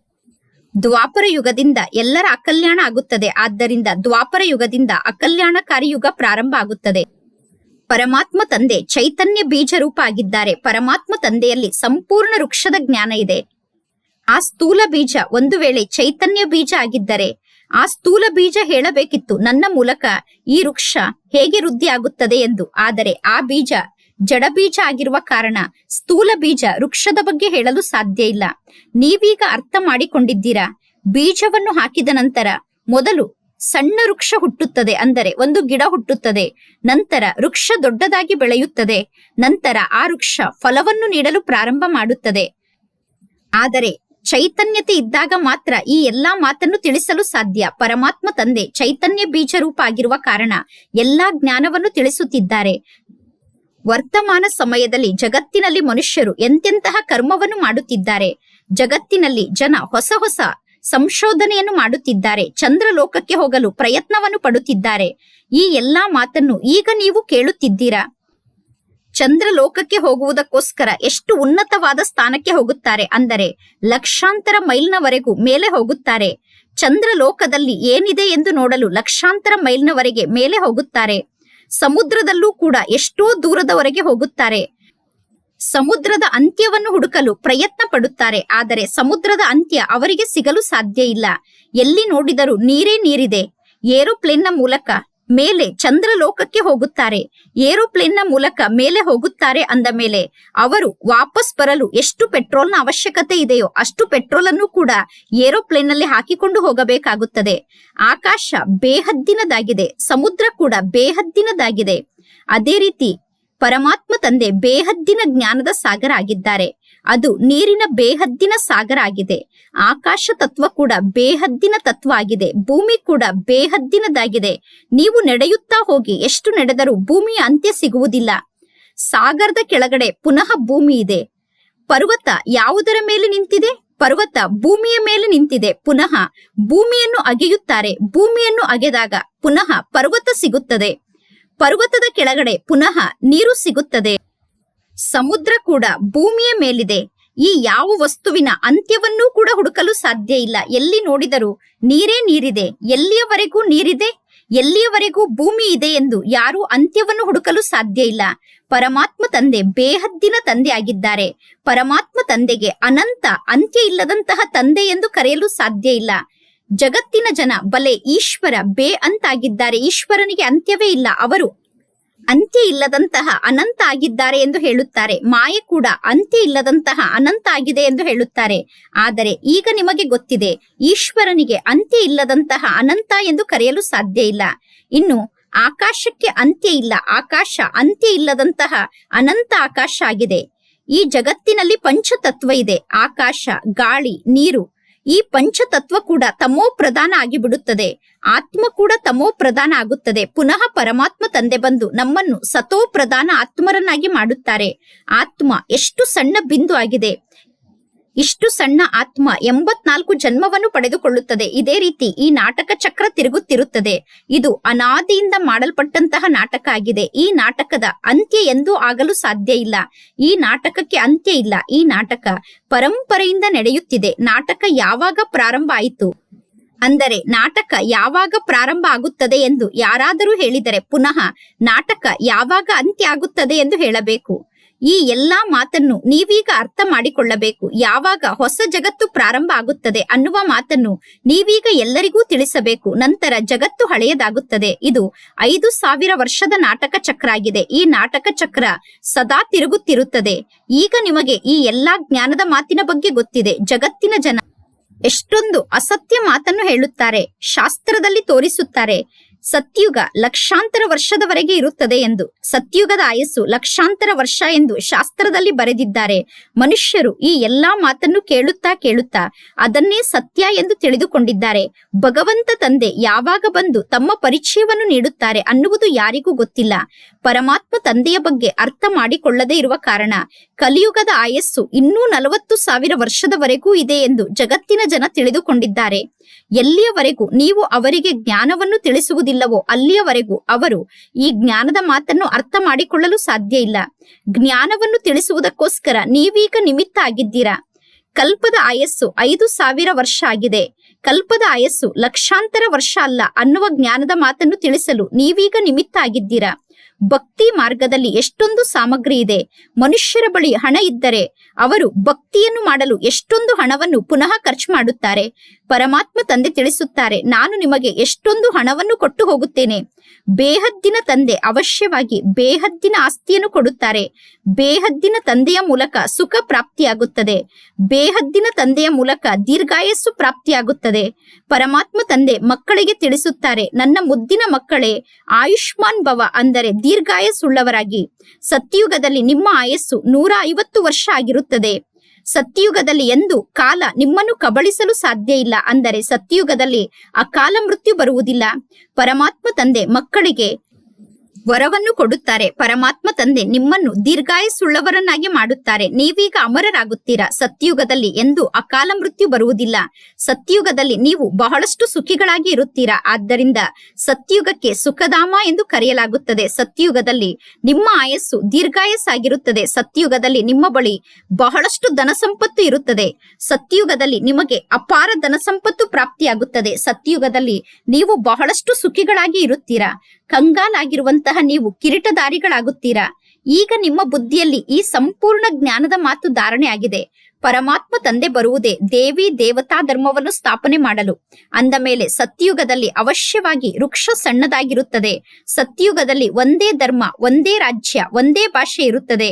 ದ್ವಾಪರ ಯುಗದಿಂದ ಎಲ್ಲರ ಅಕಲ್ಯಾಣ ಆಗುತ್ತದೆ. ಆದ್ದರಿಂದ ದ್ವಾಪರ ಯುಗದಿಂದ ಅಕಲ್ಯಾಣಕಾರಿ ಯುಗ ಪ್ರಾರಂಭ ಆಗುತ್ತದೆ. ಪರಮಾತ್ಮ ತಂದೆ ಚೈತನ್ಯ ಬೀಜ ರೂಪ ಆಗಿದ್ದಾರೆ. ಪರಮಾತ್ಮ ತಂದೆಯಲ್ಲಿ ಸಂಪೂರ್ಣ ವೃಕ್ಷದ ಜ್ಞಾನ ಇದೆ. ಆ ಸ್ಥೂಲ ಬೀಜ ಒಂದು ವೇಳೆ ಚೈತನ್ಯ ಬೀಜ ಆಗಿದ್ದರೆ, ಆ ಸ್ಥೂಲ ಬೀಜ ಹೇಳಬೇಕಿತ್ತು. ನನ್ನ ಮೂಲಕ ಈ ವೃಕ್ಷ ಹೇಗೆ ವೃದ್ಧಿ ಆಗುತ್ತದೆ ಎಂದು. ಆದರೆ ಆ ಬೀಜ ಜಡಬೀಜ ಆಗಿರುವ ಕಾರಣ ಸ್ಥೂಲ ಬೀಜ ವೃಕ್ಷದ ಬಗ್ಗೆ ಹೇಳಲು ಸಾಧ್ಯ ಇಲ್ಲ. ನೀವೀಗ ಅರ್ಥ ಮಾಡಿಕೊಂಡಿದ್ದೀರಾ? ಬೀಜವನ್ನು ಹಾಕಿದ ನಂತರ ಮೊದಲು ಸಣ್ಣ ವೃಕ್ಷ ಹುಟ್ಟುತ್ತದೆ ಅಂದರೆ ಒಂದು ಗಿಡ ಹುಟ್ಟುತ್ತದೆ. ನಂತರ ವೃಕ್ಷ ದೊಡ್ಡದಾಗಿ ಬೆಳೆಯುತ್ತದೆ. ನಂತರ ಆ ವೃಕ್ಷ ಫಲವನ್ನು ನೀಡಲು ಪ್ರಾರಂಭ ಮಾಡುತ್ತದೆ. ಆದರೆ ಚೈತನ್ಯತೆ ಇದ್ದಾಗ ಮಾತ್ರ ಈ ಎಲ್ಲಾ ಮಾತನ್ನು ತಿಳಿಸಲು ಸಾಧ್ಯ. ಪರಮಾತ್ಮ ತಂದೆ ಚೈತನ್ಯ ಬೀಜ ರೂಪ ಆಗಿರುವ ಕಾರಣ ಎಲ್ಲಾ ಜ್ಞಾನವನ್ನು ತಿಳಿಸುತ್ತಿದ್ದಾರೆ. ವರ್ತಮಾನ ಸಮಯದಲ್ಲಿ ಜಗತ್ತಿನಲ್ಲಿ ಮನುಷ್ಯರು ಎಂತೆಂತಹ ಕರ್ಮವನ್ನು ಮಾಡುತ್ತಿದ್ದಾರೆ. ಜಗತ್ತಿನಲ್ಲಿ ಜನ ಹೊಸ ಹೊಸ ಸಂಶೋಧನೆಯನ್ನು ಮಾಡುತ್ತಿದ್ದಾರೆ. ಚಂದ್ರ ಲೋಕಕ್ಕೆ ಹೋಗಲು ಪ್ರಯತ್ನವನ್ನು ಪಡುತ್ತಿದ್ದಾರೆ. ಈ ಎಲ್ಲಾ ಮಾತನ್ನು ಈಗ ನೀವು ಕೇಳುತ್ತಿದ್ದೀರಾ? ಚಂದ್ರ ಲೋಕಕ್ಕೆ ಹೋಗುವುದಕ್ಕೋಸ್ಕರ ಎಷ್ಟು ಉನ್ನತವಾದ ಸ್ಥಾನಕ್ಕೆ ಹೋಗುತ್ತಾರೆ ಅಂದರೆ ಲಕ್ಷಾಂತರ ಮೈಲ್ನವರೆಗೂ ಮೇಲೆ ಹೋಗುತ್ತಾರೆ. ಚಂದ್ರ ಲೋಕದಲ್ಲಿ ಏನಿದೆ ಎಂದು ನೋಡಲು ಲಕ್ಷಾಂತರ ಮೈಲ್ನವರೆಗೆ ಮೇಲೆ ಹೋಗುತ್ತಾರೆ. ಸಮುದ್ರದಲ್ಲೂ ಕೂಡ ಎಷ್ಟೋ ದೂರದವರೆಗೆ ಹೋಗುತ್ತಾರೆ. ಸಮುದ್ರದ ಅಂತ್ಯವನ್ನು ಹುಡುಕಲು ಪ್ರಯತ್ನ ಪಡುತ್ತಾರೆ, ಆದರೆ ಸಮುದ್ರದ ಅಂತ್ಯ ಅವರಿಗೆ ಸಿಗಲು ಸಾಧ್ಯ ಇಲ್ಲ. ಎಲ್ಲಿ ನೋಡಿದರೂ ನೀರೇ ನೀರಿದೆ. ಏರೋಪ್ಲೇನ್ನ ಮೂಲಕ ಮೇಲೆ ಚಂದ್ರ ಲೋಕಕ್ಕೆ ಹೋಗುತ್ತಾರೆ. ಏರೋಪ್ಲೇನ್ನ ಮೂಲಕ ಮೇಲೆ ಹೋಗುತ್ತಾರೆ ಅಂದ ಮೇಲೆ ಅವರು ವಾಪಸ್ ಬರಲು ಎಷ್ಟು ಪೆಟ್ರೋಲ್ನ ಅವಶ್ಯಕತೆ ಇದೆಯೋ ಅಷ್ಟು ಪೆಟ್ರೋಲ್ ಅನ್ನು ಕೂಡ ಏರೋಪ್ಲೇನ್ನಲ್ಲಿ ಹಾಕಿಕೊಂಡು ಹೋಗಬೇಕಾಗುತ್ತದೆ. ಆಕಾಶ ಬೇಹದ್ದಿನದಾಗಿದೆ, ಸಮುದ್ರ ಕೂಡ ಬೇಹದ್ದಿನದಾಗಿದೆ. ಅದೇ ರೀತಿ ಪರಮಾತ್ಮ ತಂದೆ ಬೇಹದ್ದಿನ ಜ್ಞಾನದ ಸಾಗರ ಆಗಿದ್ದಾರೆ. ಅದು ನೀರಿನ ಬೇಹದ್ದಿನ ಸಾಗರ ಆಗಿದೆ. ಆಕಾಶ ತತ್ವ ಕೂಡ ಬೇಹದ್ದಿನ ತತ್ವ ಆಗಿದೆ. ಭೂಮಿ ಕೂಡ ಬೇಹದ್ದಿನದಾಗಿದೆ. ನೀವು ನಡೆಯುತ್ತಾ ಹೋಗಿ ಎಷ್ಟು ನಡೆದರೂ ಭೂಮಿಯ ಅಂತ್ಯ ಸಿಗುವುದಿಲ್ಲ. ಸಾಗರದ ಕೆಳಗಡೆ ಪುನಃ ಭೂಮಿ ಇದೆ. ಪರ್ವತ ಯಾವುದರ ಮೇಲೆ ನಿಂತಿದೆ? ಪರ್ವತ ಭೂಮಿಯ ಮೇಲೆ ನಿಂತಿದೆ. ಪುನಃ ಭೂಮಿಯನ್ನು ಅಗೆಯುತ್ತಾರೆ. ಭೂಮಿಯನ್ನು ಅಗೆದಾಗ ಪುನಃ ಪರ್ವತ ಸಿಗುತ್ತದೆ. ಪರ್ವತದ ಕೆಳಗಡೆ ಪುನಃ ನೀರು ಸಿಗುತ್ತದೆ. ಸಮುದ್ರ ಕೂಡ ಭೂಮಿಯ ಮೇಲಿದೆ. ಈ ಯಾವ ವಸ್ತುವಿನ ಅಂತ್ಯವನ್ನೂ ಕೂಡ ಹುಡುಕಲು ಸಾಧ್ಯ ಇಲ್ಲ. ಎಲ್ಲಿ ನೋಡಿದರೂ ನೀರೇ ನೀರಿದೆ. ಎಲ್ಲಿಯವರೆಗೂ ನೀರಿದೆ? ಎಲ್ಲಿಯವರೆಗೂ ಭೂಮಿ ಇದೆ ಎಂದು ಯಾರು ಅಂತ್ಯವನ್ನು ಹುಡುಕಲು ಸಾಧ್ಯ ಇಲ್ಲ. ಪರಮಾತ್ಮ ತಂದೆ ಬೇಹದ್ದಿನ ತಂದೆ ಆಗಿದ್ದಾರೆ. ಪರಮಾತ್ಮ ತಂದೆಗೆ ಅನಂತ ಅಂತ್ಯ ಇಲ್ಲದಂತಹ ತಂದೆ ಎಂದು ಕರೆಯಲು ಸಾಧ್ಯ ಇಲ್ಲ. ಜಗತ್ತಿನ ಜನ ಬಲೆ ಈಶ್ವರ ಬೇ ಅಂತಾಗಿದ್ದಾರೆ. ಈಶ್ವರನಿಗೆ ಅಂತ್ಯವೇ ಇಲ್ಲ. ಅವರು ಅಂತ್ಯ ಇಲ್ಲದಂತಹ ಅನಂತ ಆಗಿದ್ದಾರೆ ಎಂದು ಹೇಳುತ್ತಾರೆ. ಮಾಯೆ ಕೂಡ ಅಂತ್ಯ ಇಲ್ಲದಂತಹ ಅನಂತ ಆಗಿದೆ ಎಂದು ಹೇಳುತ್ತಾರೆ. ಆದರೆ ಈಗ ನಿಮಗೆ ಗೊತ್ತಿದೆ, ಈಶ್ವರನಿಗೆ ಅಂತ್ಯ ಇಲ್ಲದಂತಹ ಅನಂತ ಎಂದು ಕರೆಯಲು ಸಾಧ್ಯ ಇಲ್ಲ. ಇನ್ನು ಆಕಾಶಕ್ಕೆ ಅಂತ್ಯ ಇಲ್ಲ, ಆಕಾಶ ಅಂತ್ಯ ಇಲ್ಲದಂತಹ ಅನಂತ ಆಕಾಶ ಆಗಿದೆ. ಈ ಜಗತ್ತಿನಲ್ಲಿ ಪಂಚತತ್ವ ಇದೆ. ಆಕಾಶ, ಗಾಳಿ, ನೀರು ಈ ಪಂಚತತ್ವ ಕೂಡ ತಮೋ ಪ್ರಧಾನ ಆಗಿಬಿಡುತ್ತದೆ. ಆತ್ಮ ಕೂಡ ತಮೋ ಪ್ರಧಾನ ಆಗುತ್ತದೆ. ಪುನಃ ಪರಮಾತ್ಮ ತಂದೆ ಬಂದು ನಮ್ಮನ್ನು ಸತೋ ಪ್ರಧಾನ ಆತ್ಮರನ್ನಾಗಿ ಮಾಡುತ್ತಾರೆ. ಆತ್ಮ ಎಷ್ಟು ಸಣ್ಣ ಬಿಂದು ಆಗಿದೆ. ಇಷ್ಟು ಸಣ್ಣ ಆತ್ಮ ಎಂಬತ್ನಾಲ್ಕು ಜನ್ಮವನ್ನು ಪಡೆದುಕೊಳ್ಳುತ್ತದೆ. ಇದೇ ರೀತಿ ಈ ನಾಟಕ ಚಕ್ರ ತಿರುಗುತ್ತಿರುತ್ತದೆ. ಇದು ಅನಾದಿಯಿಂದ ಮಾಡಲ್ಪಟ್ಟಂತಹ ನಾಟಕ ಆಗಿದೆ. ಈ ನಾಟಕದ ಅಂತ್ಯ ಎಂದೂ ಆಗಲು ಸಾಧ್ಯ ಇಲ್ಲ. ಈ ನಾಟಕಕ್ಕೆ ಅಂತ್ಯ ಇಲ್ಲ. ಈ ನಾಟಕ ಪರಂಪರೆಯಿಂದ ನಡೆಯುತ್ತಿದೆ. ನಾಟಕ ಯಾವಾಗ ಪ್ರಾರಂಭ ಆಯಿತು? ಅಂದರೆ ನಾಟಕ ಯಾವಾಗ ಪ್ರಾರಂಭ ಆಗುತ್ತದೆ ಎಂದು ಯಾರಾದರೂ ಹೇಳಿದರೆ, ಪುನಃ ನಾಟಕ ಯಾವಾಗ ಅಂತ್ಯ ಆಗುತ್ತದೆ ಎಂದು ಹೇಳಬೇಕು. ಈ ಎಲ್ಲಾ ಮಾತನ್ನು ನೀವೀಗ ಅರ್ಥ ಮಾಡಿಕೊಳ್ಳಬೇಕು. ಯಾವಾಗ ಹೊಸ ಜಗತ್ತು ಪ್ರಾರಂಭ ಆಗುತ್ತದೆ ಅನ್ನುವ ಮಾತನ್ನು ನೀವೀಗ ಎಲ್ಲರಿಗೂ ತಿಳಿಸಬೇಕು. ನಂತರ ಜಗತ್ತು ಹಳೆಯದಾಗುತ್ತದೆ. ಇದು ಐದು ಸಾವಿರ ವರ್ಷದ ನಾಟಕ ಚಕ್ರ ಆಗಿದೆ. ಈ ನಾಟಕ ಚಕ್ರ ಸದಾ ತಿರುಗುತ್ತಿರುತ್ತದೆ. ಈಗ ನಿಮಗೆ ಈ ಎಲ್ಲಾ ಜ್ಞಾನದ ಮಾತಿನ ಬಗ್ಗೆ ಗೊತ್ತಿದೆ. ಜಗತ್ತಿನ ಜನ ಎಷ್ಟೊಂದು ಅಸತ್ಯ ಮಾತನ್ನು ಹೇಳುತ್ತಾರೆ, ಶಾಸ್ತ್ರದಲ್ಲಿ ತೋರಿಸುತ್ತಾರೆ. ಸತ್ಯುಗ ಲಕ್ಷಾಂತರ ವರ್ಷದವರೆಗೆ ಇರುತ್ತದೆ ಎಂದು. ಸತ್ಯುಗದ ಆಯಸ್ಸು ಲಕ್ಷಾಂತರ ವರ್ಷ ಎಂದು ಶಾಸ್ತ್ರದಲ್ಲಿ ಬರೆದಿದ್ದಾರೆ. ಮನುಷ್ಯರು ಈ ಎಲ್ಲಾ ಮಾತನ್ನು ಕೇಳುತ್ತಾ ಕೇಳುತ್ತಾ ಅದನ್ನೇ ಸತ್ಯ ಎಂದು ತಿಳಿದುಕೊಂಡಿದ್ದಾರೆ. ಭಗವಂತ ತಂದೆ ಯಾವಾಗ ಬಂದು ತಮ್ಮ ಪರಿಚಯವನ್ನು ನೀಡುತ್ತಾರೆ ಅನ್ನುವುದು ಯಾರಿಗೂ ಗೊತ್ತಿಲ್ಲ. ಪರಮಾತ್ಮ ತಂದೆಯ ಬಗ್ಗೆ ಅರ್ಥ ಮಾಡಿಕೊಳ್ಳದೇ ಇರುವ ಕಾರಣ ಕಲಿಯುಗದ ಆಯಸ್ಸು ಇನ್ನೂ ನಲವತ್ತು ಸಾವಿರ ವರ್ಷದವರೆಗೂ ಇದೆ ಎಂದು ಜಗತ್ತಿನ ಜನ ತಿಳಿದುಕೊಂಡಿದ್ದಾರೆ. ಎಲ್ಲಿಯವರೆಗೂ ನೀವು ಅವರಿಗೆ ಜ್ಞಾನವನ್ನು ತಿಳಿಸುವುದಿಲ್ಲವೋ ಅಲ್ಲಿಯವರೆಗೂ ಅವರು ಈ ಜ್ಞಾನದ ಮಾತನ್ನು ಅರ್ಥ ಮಾಡಿಕೊಳ್ಳಲು ಸಾಧ್ಯ ಇಲ್ಲ. ಜ್ಞಾನವನ್ನು ತಿಳಿಸುವುದಕ್ಕೋಸ್ಕರ ನೀವೀಗ ನಿಮಿತ್ತ ಆಗಿದ್ದೀರಾ? ಕಲ್ಪದ ಆಯಸ್ಸು ಐದು ಸಾವಿರ ವರ್ಷ ಆಗಿದೆ. ಕಲ್ಪದ ಆಯಸ್ಸು ಲಕ್ಷಾಂತರ ವರ್ಷ ಅಲ್ಲ ಅನ್ನುವ ಜ್ಞಾನದ ಮಾತನ್ನು ತಿಳಿಸಲು ನೀವೀಗ ನಿಮಿತ್ತ ಆಗಿದ್ದೀರಾ? ಭಕ್ತಿ ಮಾರ್ಗದಲ್ಲಿ ಎಷ್ಟೊಂದು ಸಾಮಗ್ರಿ ಇದೆ. ಮನುಷ್ಯರ ಬಳಿ ಹಣ ಇದ್ದರೆ ಅವರು ಭಕ್ತಿಯನ್ನು ಮಾಡಲು ಎಷ್ಟೊಂದು ಹಣವನ್ನು ಪುನಃ ಖರ್ಚು ಮಾಡುತ್ತಾರೆ. ಪರಮಾತ್ಮ ತಂದೆ ತಿಳಿಸುತ್ತಾರೆ, ನಾನು ನಿಮಗೆ ಎಷ್ಟೊಂದು ಹಣವನ್ನು ಕೊಟ್ಟು ಹೋಗುತ್ತೇನೆ. ಬೇಹದ್ದಿನ ತಂದೆ ಅವಶ್ಯವಾಗಿ ಬೇಹದ್ದಿನ ಆಸ್ತಿಯನ್ನು ಕೊಡುತ್ತಾರೆ. ಬೇಹದ್ದಿನ ತಂದೆಯ ಮೂಲಕ ಸುಖ ಪ್ರಾಪ್ತಿಯಾಗುತ್ತದೆ. ಬೇಹದ್ದಿನ ತಂದೆಯ ಮೂಲಕ ದೀರ್ಘಾಯಸ್ಸು ಪ್ರಾಪ್ತಿಯಾಗುತ್ತದೆ. ಪರಮಾತ್ಮ ತಂದೆ ಮಕ್ಕಳಿಗೆ ತಿಳಿಸುತ್ತಾರೆ, ನನ್ನ ಮುದ್ದಿನ ಮಕ್ಕಳೇ, ಆಯುಷ್ಮಾನ್ ಭವ ಅಂದರೆ ದೀರ್ಘಾಯಸ್ಸುಳ್ಳವರಾಗಿ. ಸತ್ಯಯುಗದಲ್ಲಿ ನಿಮ್ಮ ಆಯಸ್ಸು ನೂರ ಐವತ್ತು ವರ್ಷ ಆಗಿರುತ್ತದೆ. ಸತ್ಯುಗದಲ್ಲಿ ಎಂದು ಕಾಲ ನಿಮ್ಮನ್ನು ಕಬಳಿಸಲು ಸಾಧ್ಯ ಇಲ್ಲ. ಅಂದರೆ ಸತ್ಯಯುಗದಲ್ಲಿ ಆ ಕಾಲ ಮೃತ್ಯು ಬರುವುದಿಲ್ಲ. ಪರಮಾತ್ಮ ತಂದೆ ಮಕ್ಕಳಿಗೆ ವರವನ್ನು ಕೊಡುತ್ತಾರೆ. ಪರಮಾತ್ಮ ತಂದೆ ನಿಮ್ಮನ್ನು ದೀರ್ಘಾಯಸ್ಸುಳ್ಳವರನ್ನಾಗಿ ಮಾಡುತ್ತಾರೆ. ನೀವೀಗ ಅಮರರಾಗುತ್ತೀರಾ? ಸತ್ಯುಗದಲ್ಲಿ ಎಂದು ಅಕಾಲ ಮೃತ್ಯು ಬರುವುದಿಲ್ಲ. ಸತ್ಯುಗದಲ್ಲಿ ನೀವು ಬಹಳಷ್ಟು ಸುಖಿಗಳಾಗಿ ಇರುತ್ತೀರಾ? ಆದ್ದರಿಂದ ಸತ್ಯುಗಕ್ಕೆ ಸುಖಧಾಮ ಎಂದು ಕರೆಯಲಾಗುತ್ತದೆ. ಸತ್ಯುಗದಲ್ಲಿ ನಿಮ್ಮ ಆಯಸ್ಸು ದೀರ್ಘಾಯಸ್ಸಾಗಿರುತ್ತದೆ. ಸತ್ಯುಗದಲ್ಲಿ ನಿಮ್ಮ ಬಳಿ ಬಹಳಷ್ಟು ಧನ ಸಂಪತ್ತು ಇರುತ್ತದೆ. ಸತ್ಯುಗದಲ್ಲಿ ನಿಮಗೆ ಅಪಾರ ಧನ ಸಂಪತ್ತು ಪ್ರಾಪ್ತಿಯಾಗುತ್ತದೆ. ಸತ್ಯುಗದಲ್ಲಿ ನೀವು ಬಹಳಷ್ಟು ಸುಖಿಗಳಾಗಿ ಇರುತ್ತೀರಾ? ಕಂಗಾಲಾಗಿರುವಂತಹ ನೀವು ಕಿರೀಟಧಾರಿಗಳಾಗುತ್ತೀರಾ? ಈಗ ನಿಮ್ಮ ಬುದ್ಧಿಯಲ್ಲಿ ಈ ಸಂಪೂರ್ಣ ಜ್ಞಾನದ ಮಾತು ಧಾರಣೆ ಆಗಿದೆ. ಪರಮಾತ್ಮ ತಂದೆ ಬರುವುದೇ ದೇವಿ ದೇವತಾ ಧರ್ಮವನ್ನು ಸ್ಥಾಪನೆ ಮಾಡಲು. ಅಂದ ಮೇಲೆ ಸತ್ಯುಗದಲ್ಲಿ ಅವಶ್ಯವಾಗಿ ವೃಕ್ಷ ಸಣ್ಣದಾಗಿರುತ್ತದೆ. ಸತ್ಯುಗದಲ್ಲಿ ಒಂದೇ ಧರ್ಮ, ಒಂದೇ ರಾಜ್ಯ, ಒಂದೇ ಭಾಷೆ ಇರುತ್ತದೆ.